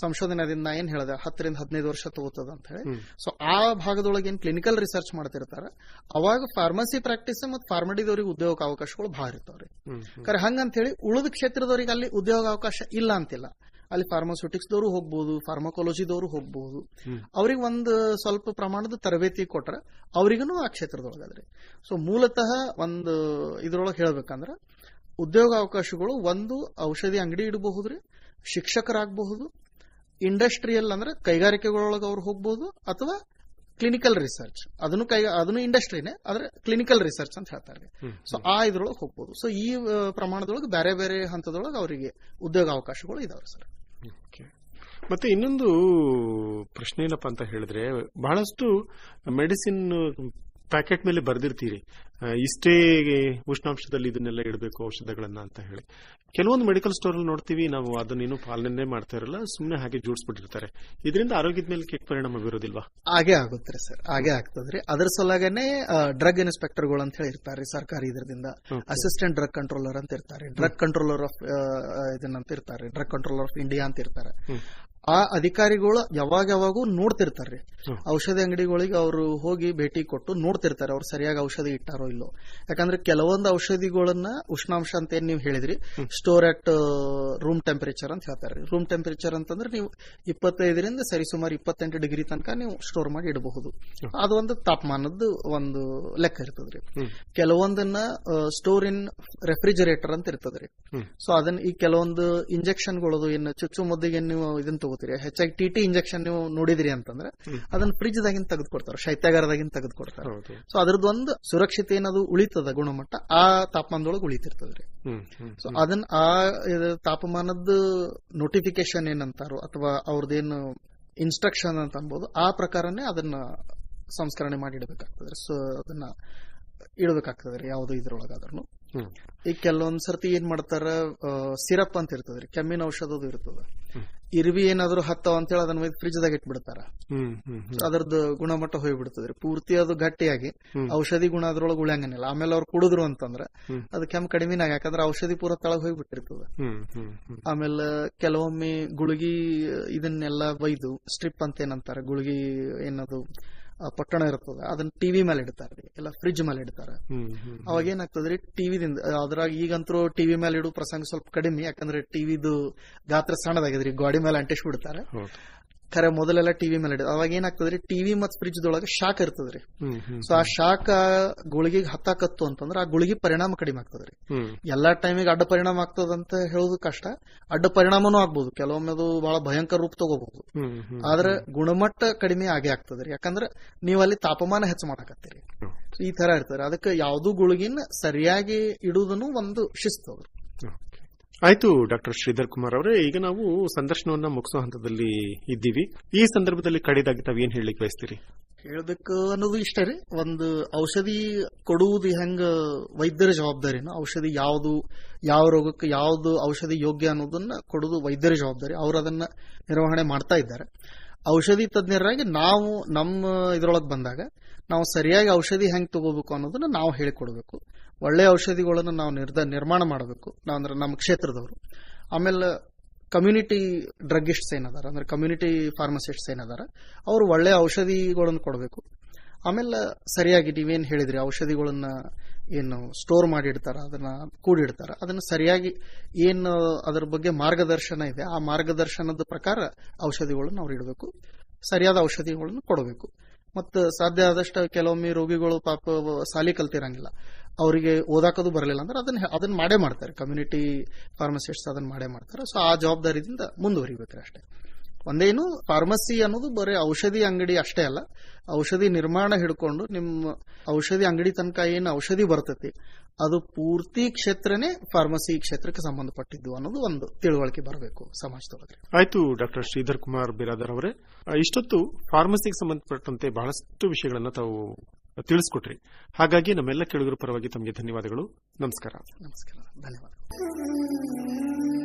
ಸಂಶೋಧನೆ ಅದನ್ನ ನಾ ಏನ್ ಹೇಳ್ದೆ ಹತ್ತರಿಂದ ಹದಿನೈದು ವರ್ಷ ತಗೋತದ ಅಂತ ಹೇಳಿ. ಸೊ ಆ ಭಾಗದೊಳಗೆ ಏನ್ ಕ್ಲಿನಿಕಲ್ ರಿಸರ್ಚ್ ಮಾಡ್ತಿರ್ತಾರ ಅವಾಗ ಫಾರ್ಮಸಿ ಪ್ರಾಕ್ಟೀಸ್ ಮತ್ತು ಫಾರ್ಮಡಿದವ್ರಿಗೆ ಉದ್ಯೋಗ ಅವಕಾಶಗಳು ಬಹಳ ಇರ್ತಾವ್ರಿ. ಕರೆ ಹಂಗಂತ ಹೇಳಿ ಉಳಿದ ಕ್ಷೇತ್ರದವ್ರಿಗೆ ಅಲ್ಲಿ ಉದ್ಯೋಗ ಅವಕಾಶ ಇಲ್ಲ ಅಂತಿಲ್ಲ. ಅಲ್ಲಿ ಫಾರ್ಮಾಸ್ಯೂಟಿಕ್ಸ್ದವರು ಹೋಗ್ಬಹುದು ಫಾರ್ಮಕಾಲಜಿದವರು ಹೋಗ್ಬಹುದು ಅವ್ರಿಗೆ ಒಂದು ಸ್ವಲ್ಪ ಪ್ರಮಾಣದ ತರಬೇತಿ ಕೊಟ್ರ ಅವ್ರಿಗೂ ಆ ಕ್ಷೇತ್ರದೊಳಗದ್ರಿ. ಸೊ ಮೂಲತಃ ಒಂದು ಇದ್ರೊಳಗೆ ಹೇಳ್ಬೇಕಂದ್ರ ಉದ್ಯೋಗ ಅವಕಾಶಗಳು ಒಂದು ಔಷಧಿ ಅಂಗಡಿ ಇಡಬಹುದ್ರಿ ಶಿಕ್ಷಕರಾಗಬಹುದು ಇಂಡಸ್ಟ್ರಿಯಲ್ ಅಂದ್ರೆ ಕೈಗಾರಿಕೆಗಳೊಳಗೆ ಅವ್ರು ಹೋಗ್ಬಹುದು ಅಥವಾ ಕ್ಲಿನಿಕಲ್ ರಿಸರ್ಚ್ ಅದನ್ನು ಕೈ ಅದನ್ನು ಇಂಡಸ್ಟ್ರಿನೇ ಆದ್ರೆ ಕ್ಲಿನಿಕಲ್ ರಿಸರ್ಚ್ ಅಂತ ಹೇಳ್ತಾರೆ. ಸೊ ಆ ಇದ್ರೊಳಗೆ ಹೋಗ್ಬೋದು ಸೊ ಈ ಪ್ರಮಾಣದೊಳಗೆ ಬೇರೆ ಬೇರೆ ಹಂತದೊಳಗೆ ಅವರಿಗೆ ಉದ್ಯೋಗ ಅವಕಾಶಗಳು ಇದಾವೆ ಸರ್. ಮತ್ತೆ ಇನ್ನೊಂದು ಪ್ರಶ್ನೆ ಏನಪ್ಪ ಅಂತ ಹೇಳಿದ್ರೆ ಬಹಳಷ್ಟು ಮೆಡಿಸಿನ್ ಪ್ಯಾಕೆಟ್ ಮೇಲೆ ಬರೆದಿರ್ತೀರಿ. ಇಷ್ಟೇ ಉಷ್ಣಾಂಶದಲ್ಲಿ ಇದನ್ನೆಲ್ಲ ಇಡಬೇಕು ಔಷಧಗಳನ್ನ ಅಂತ ಹೇಳಿ. ಕೆಲವೊಂದು ಮೆಡಿಕಲ್ ಸ್ಟೋರ್ ಅಲ್ಲಿ ನೋಡ್ತೀವಿ ನಾವು ಅದನ್ನೇನು ಪಾಲನೆ ಮಾಡ್ತಾ ಇರಲ್ಲ ಸುಮ್ಮನೆ ಹಾಗೆ ಜೋಡಿಸ್ಬಿಟ್ಟಿರ್ತಾರೆ. ಇದರಿಂದ ಆರೋಗ್ಯದ ಮೇಲೆ ಕೆಟ್ಟ ಪರಿಣಾಮ ಬೀರೋದಿಲ್ವಾ? ಹಾಗೆ ಆಗುತ್ತೆ ಸರ್ ಹಾಗೆ ಆಗ್ತದ್ರಿ ಅದರ ಸಲುವಾಗನೆ ಡ್ರಗ್ ಇನ್ಸ್ಪೆಕ್ಟರ್ಗಳು ಅಂತ ಹೇಳಿ ಇರ್ತಾರೆ ಸರ್ಕಾರಿ ಇದರಿಂದ ಅಸಿಸ್ಟೆಂಟ್ ಡ್ರಗ್ ಕಂಟ್ರೋಲರ್ ಅಂತ ಇರ್ತಾರೆ. ಡ್ರಗ್ ಕಂಟ್ರೋಲರ್ ಆಫ್ ಇದನ್ನಂತ ಇರ್ತಾರೆ. ಡ್ರಗ್ ಕಂಟ್ರೋಲರ್ ಆಫ್ ಇಂಡಿಯಾ ಅಂತ ಇರ್ತಾರೆ. ಆ ಅಧಿಕಾರಿಗಳು ಯಾವಾಗ ಯಾವಾಗೂ ನೋಡ್ತಿರ್ತಾರ್ರಿ. ಔಷಧಿ ಅಂಗಡಿಗಳಿಗೆ ಅವರು ಹೋಗಿ ಭೇಟಿ ಕೊಟ್ಟು ನೋಡ್ತಿರ್ತಾರೆ ಅವ್ರು ಸರಿಯಾಗಿ ಔಷಧಿ ಇಟ್ಟಾರೋ ಇಲ್ಲೋ. ಯಾಕಂದ್ರೆ ಕೆಲವೊಂದು ಔಷಧಿಗಳನ್ನ ಉಷ್ಣಾಂಶ ಅಂತ ಏನ್ ನೀವು ಹೇಳಿದ್ರಿ? ಸ್ಟೋರ್ ಅಟ್ ರೂಮ್ ಟೆಂಪರೇಚರ್ ಅಂತ ಹೇಳ್ತಾರೆ. ರೂಮ್ ಟೆಂಪರೇಚರ್ ಅಂತಂದ್ರೆ ನೀವು ಇಪ್ಪತ್ತೈದರಿಂದ ಸರಿಸುಮಾರು ಇಪ್ಪತ್ತೆಂಟು ಡಿಗ್ರಿ ತನಕ ನೀವು ಸ್ಟೋರ್ ಮಾಡಿ ಇಡಬಹುದು. ಅದು ಒಂದು ತಾಪಮಾನದ ಒಂದು ಲೆಕ್ಕ ಇರ್ತದ್ರಿ. ಕೆಲವೊಂದನ್ನ ಸ್ಟೋರ್ ಇನ್ ರೆಫ್ರಿಜರೇಟರ್ ಅಂತ ಇರ್ತದ್ರಿ. ಸೊ ಅದನ್ನ ಈ ಕೆಲವೊಂದು ಇಂಜೆಕ್ಷನ್ಗಳದು ಏನು ಚುಚ್ಚು ಮುದ್ದಿಗೆ ನೀವು ಇದನ್ನ ತಗೋತೀರಿ. ಹೆಚ್ಚಾಗಿ ಟಿ ಟಿ ಇಂಜೆಕ್ಷನ್ ನೀವು ನೋಡಿದ್ರಿ ಅಂತಂದ್ರೆ. ಅದನ್ನ ಫ್ರಿಜ್ ದಾಗಿನ ತೆಗೆದುಕೊಡ್ತಾರೆ ಶೈತ್ಯಾಗಾರದಾಗಿನ ತೆಗೆದುಕೊಡ್ತಾರೆ. ಸೊ ಅದ್ರದ್ದು ಒಂದು ಸುರಕ್ಷತೆ ಏನದು ಉಳಿತದ ಗುಣಮಟ್ಟ ಆ ತಾಪಮಾನದೊಳಗೆ ಉಳಿತಿರ್ತದ್ರಿ. ಸೊ ಅದನ್ನ ಆ ತಾಪಮಾನದ ನೋಟಿಫಿಕೇಶನ್ ಏನಂತಾರೋ ಅಥವಾ ಅವ್ರದ್ದೇನು ಇನ್ಸ್ಟ್ರಕ್ಷನ್ ಅಂತ ಅನ್ಬೋದು ಆ ಪ್ರಕಾರನೇ ಅದನ್ನ ಸಂಸ್ಕರಣೆ ಮಾಡಿ ಇಡಬೇಕಾಗ್ತದೆ ಸೊ ಅದನ್ನ ಇಡಬೇಕಾಗ್ತದ್ರಿ ಯಾವ್ದು ಇದ್ರೊಳಗಾದ್ರೂ ಹ್ಮ್. ಈಗ ಕೆಲವೊಂದ್ ಸರ್ತಿ ಏನ್ ಮಾಡ್ತಾರ ಸಿರಪ್ ಅಂತ ಇರ್ತದ್ರಿ ಕೆಮ್ಮಿನ ಔಷಧದು ಇರ್ತದ. ಇರ್ವಿ ಏನಾದ್ರು ಹತ್ತವ ಅಂತ ಹೇಳಿ ಅದನ್ನ ಫ್ರಿಜ್ ದಾಗ ಇಟ್ಬಿಡ್ತಾರ. ಅದರದ್ದು ಗುಣಮಟ್ಟ ಹೋಗ್ಬಿಡ್ತದ್ರಿ ಪೂರ್ತಿ ಅದು ಗಟ್ಟಿಯಾಗಿ. ಔಷಧಿ ಗುಣ ಅದ್ರೊಳಗೆ ಉಳಿಯಂಗನಿಲ್ಲ ಆಮೇಲೆ ಅವ್ರು ಕುಡಿದ್ರು ಅಂತಂದ್ರೆ. ಅದು ಕೆಮ್ಮ ಕಡಿಮೆನಾಗ ಯಾಕಂದ್ರೆ ಔಷಧಿ ಪೂರ ತಳಗ್ ಹೋಗ್ಬಿಟ್ಟಿರ್ತದ. ಆಮೇಲೆ ಕೆಲವೊಮ್ಮೆ ಗುಳಿಗಿ ಇದನ್ನೆಲ್ಲ ಬೈದು ಸ್ಟ್ರಿಪ್ ಅಂತ ಏನಂತಾರೆ ಗುಳಿಗಿ ಏನದು ಪೊಟ್ಟಣ ಇರ್ತದ ಅದನ್ನ ಟಿವಿ ಮೇಲೆ ಇಡ್ತಾರೆ. ಇಲ್ಲ ಫ್ರಿಜ್ ಮೇಲೆ ಇಡ್ತಾರೆ. ಅವಾಗ ಏನಾಗ್ತದ್ರಿ ಟಿವಿದಿಂದ ಅದ್ರಾಗ ಈಗಂತೂ ಟಿವಿ ಮೇಲೆ ಇಡೋ ಪ್ರಸಂಗ ಸ್ವಲ್ಪ ಕಡಿಮೆ. ಯಾಕಂದ್ರೆ ಟಿವಿದು ಗಾತ್ರ ಸಣ್ಣದಾಗಿದ್ರಿ ಗಾಡಿ ಮೇಲೆ ಅಂಟಿಸಿ ಬಿಡ್ತಾರೆ ಹೌದು. ಖರೆ ಮೊದಲೆಲ್ಲ ಟಿವಿ ಮೇಲೆ ಇಡೋದು ಅವಾಗ ಏನಾಗ್ತದ್ರಿ? ಟಿವಿ ಮತ್ ಫ್ರಿಜ್ ದೊಳಗೆ ಶಾಕ್ ಇರ್ತದ್ರಿ. ಸೊ ಆ ಶಾಕ್ ಗುಳಿಗೆಗೆ ಹತ್ತಾಕತ್ತು ಅಂತಂದ್ರೆ ಆ ಗುಳಿಗೆ ಪರಿಣಾಮ ಕಡಿಮೆ ಆಗ್ತದ್ರಿ. ಎಲ್ಲಾ ಟೈಮಿಗೆ ಅಡ್ಡ ಪರಿಣಾಮ ಆಗ್ತದಂತ ಹೇಳೋದು ಕಷ್ಟ. ಅಡ್ಡ ಪರಿಣಾಮನೂ ಆಗ್ಬೋದು. ಕೆಲವೊಮ್ಮೆ ಅದು ಬಹಳ ಭಯಂಕರ ರೂಪ ತಗೋಬಹುದು ಆದ್ರೆ ಗುಣಮಟ್ಟ ಕಡಿಮೆ ಆಗೇ ಆಗ್ತದ್ರಿ. ಯಾಕಂದ್ರೆ ನೀವು ಅಲ್ಲಿ ತಾಪಮಾನ ಹೆಚ್ಚು ಮಾಡಾಕತ್ತೀರಿ. ಈ ತರ ಇರ್ತಾರೆ ಅದಕ್ಕೆ ಯಾವ್ದು ಗುಳಿಗಿನ ಸರಿಯಾಗಿ ಇಡುವುದನ್ನು ಒಂದು ಶಿಸ್ತು. ಆಯ್ತು, ಡಾಕ್ಟರ್ ಶ್ರೀಧರ್ ಕುಮಾರ್ ಅವರೇ. ಈಗ ನಾವು ಸಂದರ್ಶನವನ್ನ ಮುಗಿಸೋ ಹಂತದಲ್ಲಿ ಇದ್ದೀವಿ. ಈ ಸಂದರ್ಭದಲ್ಲಿ ಕಡೆದಾಗಿ ತಾವೇನ್ ಹೇಳಲಿಕ್ಕೆ ಬಯಸ್ತೀರಿ? ಹೇಳದಕ್ಕ ಅನ್ನೋದು ಇಷ್ಟೇ ರೀ. ಒಂದು ಔಷಧಿ ಕೊಡುವುದು ಹೆಂಗ ವೈದ್ಯರ ಜವಾಬ್ದಾರಿನ ಔಷಧಿ ಯಾವುದು, ಯಾವ ರೋಗಕ್ಕೆ ಯಾವ್ದು ಔಷಧಿ ಯೋಗ್ಯ ಅನ್ನೋದನ್ನ ಕೊಡುವುದು ವೈದ್ಯರ ಜವಾಬ್ದಾರಿ. ಅವರು ಅದನ್ನ ನಿರ್ವಹಣೆ ಮಾಡ್ತಾ ಇದ್ದಾರೆ. ಔಷಧಿ ತಜ್ಞರಾಗಿ ನಾವು ನಮ್ಮ ಇದ್ರೊಳಗೆ ಬಂದಾಗ ನಾವು ಸರಿಯಾಗಿ ಔಷಧಿ ಹೆಂಗ್ ತಗೋಬೇಕು ಅನ್ನೋದನ್ನ ನಾವು ಹೇಳಿಕೊಡ್ಬೇಕು. ಒಳ್ಳೆ ಔಷಧಿಗಳನ್ನು ನಾವು ನಿರ್ದ, ನಿರ್ಮಾಣ ಮಾಡಬೇಕು. ನಾವು ಅಂದ್ರೆ ನಮ್ಮ ಕ್ಷೇತ್ರದವರು. ಆಮೇಲೆ ಕಮ್ಯುನಿಟಿ ಡ್ರಗ್ಗಿಸ್ಟ್ಸ್ ಏನದಾರ ಅಂದ್ರೆ. ಕಮ್ಯುನಿಟಿ ಫಾರ್ಮಸಿಸ್ಟ್ಸ್ ಏನದಾರ ಅವರು ಒಳ್ಳೆ ಔಷಧಿಗಳನ್ನ ಕೊಡಬೇಕು. ಆಮೇಲೆ ಸರಿಯಾಗಿ ನೀವೇನ್ ಹೇಳಿದ್ರಿ, ಔಷಧಿಗಳನ್ನ ಏನು ಸ್ಟೋರ್ ಮಾಡಿ ಇಡ್ತಾರ ಅದನ್ನ ಕೂಡಿಡ್ತಾರ. ಅದನ್ನ ಸರಿಯಾಗಿ ಏನು ಅದರ ಬಗ್ಗೆ ಮಾರ್ಗದರ್ಶನ ಇದೆ. ಆ ಮಾರ್ಗದರ್ಶನದ ಪ್ರಕಾರ ಔಷಧಿಗಳನ್ನ ಅವ್ರು ಇಡಬೇಕು. ಸರಿಯಾದ ಔಷಧಿಗಳನ್ನು ಕೊಡಬೇಕು. ಮತ್ತು ಸಾಧ್ಯ ಆದಷ್ಟು ಕೆಲವೊಮ್ಮೆ ರೋಗಿಗಳು ಪಾಪ ಸಾಲಿ ಕಲ್ತಿರಂಗಿಲ್ಲ. ಅವರಿಗೆ ಓದಾಕದು ಬರಲಿಲ್ಲ ಅಂದ್ರೆ ಅದನ್ನ ಅದನ್ನ ಮಾಡೇ ಮಾಡ್ತಾರೆ. ಕಮ್ಯುನಿಟಿ ಫಾರ್ಮಸಿಸ್ಟ್ ಅದನ್ನ ಮಾಡೇ ಮಾಡ್ತಾರೆ. ಸೊ ಆ ಜವಾಬ್ದಾರಿದಿಂದ ಮುಂದುವರಿಬೇಕ್ರಿ ಅಷ್ಟೇ. ಒಂದೇನು ಫಾರ್ಮಸಿ ಅನ್ನೋದು ಬರೀ ಔಷಧಿ ಅಂಗಡಿ ಅಷ್ಟೇ ಅಲ್ಲ. ಔಷಧಿ ನಿರ್ಮಾಣ ಹಿಡ್ಕೊಂಡು ನಿಮ್ಮ ಔಷಧಿ ಅಂಗಡಿ ತನಕ ಏನು ಔಷಧಿ ಬರ್ತೈತಿ ಅದು ಪೂರ್ತಿ ಕ್ಷೇತ್ರನೇ ಫಾರ್ಮಸಿ ಕ್ಷೇತ್ರಕ್ಕೆ ಸಂಬಂಧಪಟ್ಟಿದ್ದು ಅನ್ನೋದು ಒಂದು ತಿಳುವಳಿಕೆ ಬರಬೇಕು ಸಮಾಜದೊಳಗೆ ಆಯ್ತು ಡಾಕ್ಟರ್ ಶ್ರೀಧರ್ ಕುಮಾರ್ ಬಿರಾದರ್ ಅವರೇ. ಇಷ್ಟೊತ್ತು ಫಾರ್ಮಸಿಗೆ ಸಂಬಂಧಪಟ್ಟಂತೆ ಬಹಳಷ್ಟು ವಿಷಯಗಳನ್ನ ತಾವು ತಿಳಿಸ್ಕೊಟ್ರಿ. ಹಾಗಾಗಿ ನಮ್ಮೆಲ್ಲ ಕೇಳುಗರ ಪರವಾಗಿ ತಮಗೆ ಧನ್ಯವಾದಗಳು. ನಮಸ್ಕಾರ. ನಮಸ್ಕಾರ. ಧನ್ಯವಾದ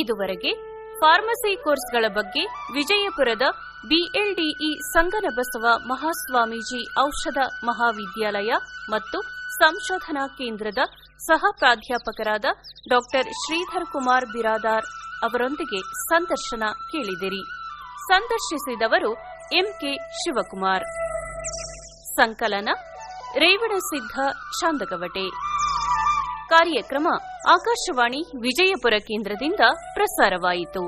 ಇದುವರೆಗೆ ಫಾರ್ಮಸಿ ಕೋರ್ಸ್ಗಳ ಬಗ್ಗೆ ವಿಜಯಪುರದ ಬಿಎಲ್ಡಿಇ ಸಂಗನಬಸವ ಮಹಾಸ್ವಾಮೀಜಿ ಔಷಧ ಮಹಾವಿದ್ಯಾಲಯ ಮತ್ತು ಸಂಶೋಧನಾ ಕೇಂದ್ರದ ಸಹ ಪ್ರಾಧ್ಯಾಪಕರಾದ ಡಾಕ್ಟರ್ ಶ್ರೀಧರ್ ಕುಮಾರ್ ಬಿರಾದಾರ್ ಅವರೊಂದಿಗೆ ಸಂದರ್ಶನ ಕೇಳಿದಿರಿ. ಸಂದರ್ಶಿಸಿದವರು ಎಂಕೆ ಶಿವಕುಮಾರ್. ಸಂಕಲನ ರೇವಣಸಿದ್ದ ಚಾಂದಗವಟೆ. ಕಾರ್ಯಕ್ರಮ ಆಕಾಶವಾಣಿ ವಿಜಯಪುರ ಕೇಂದ್ರದಿಂದ ಪ್ರಸಾರವಾಯಿತು.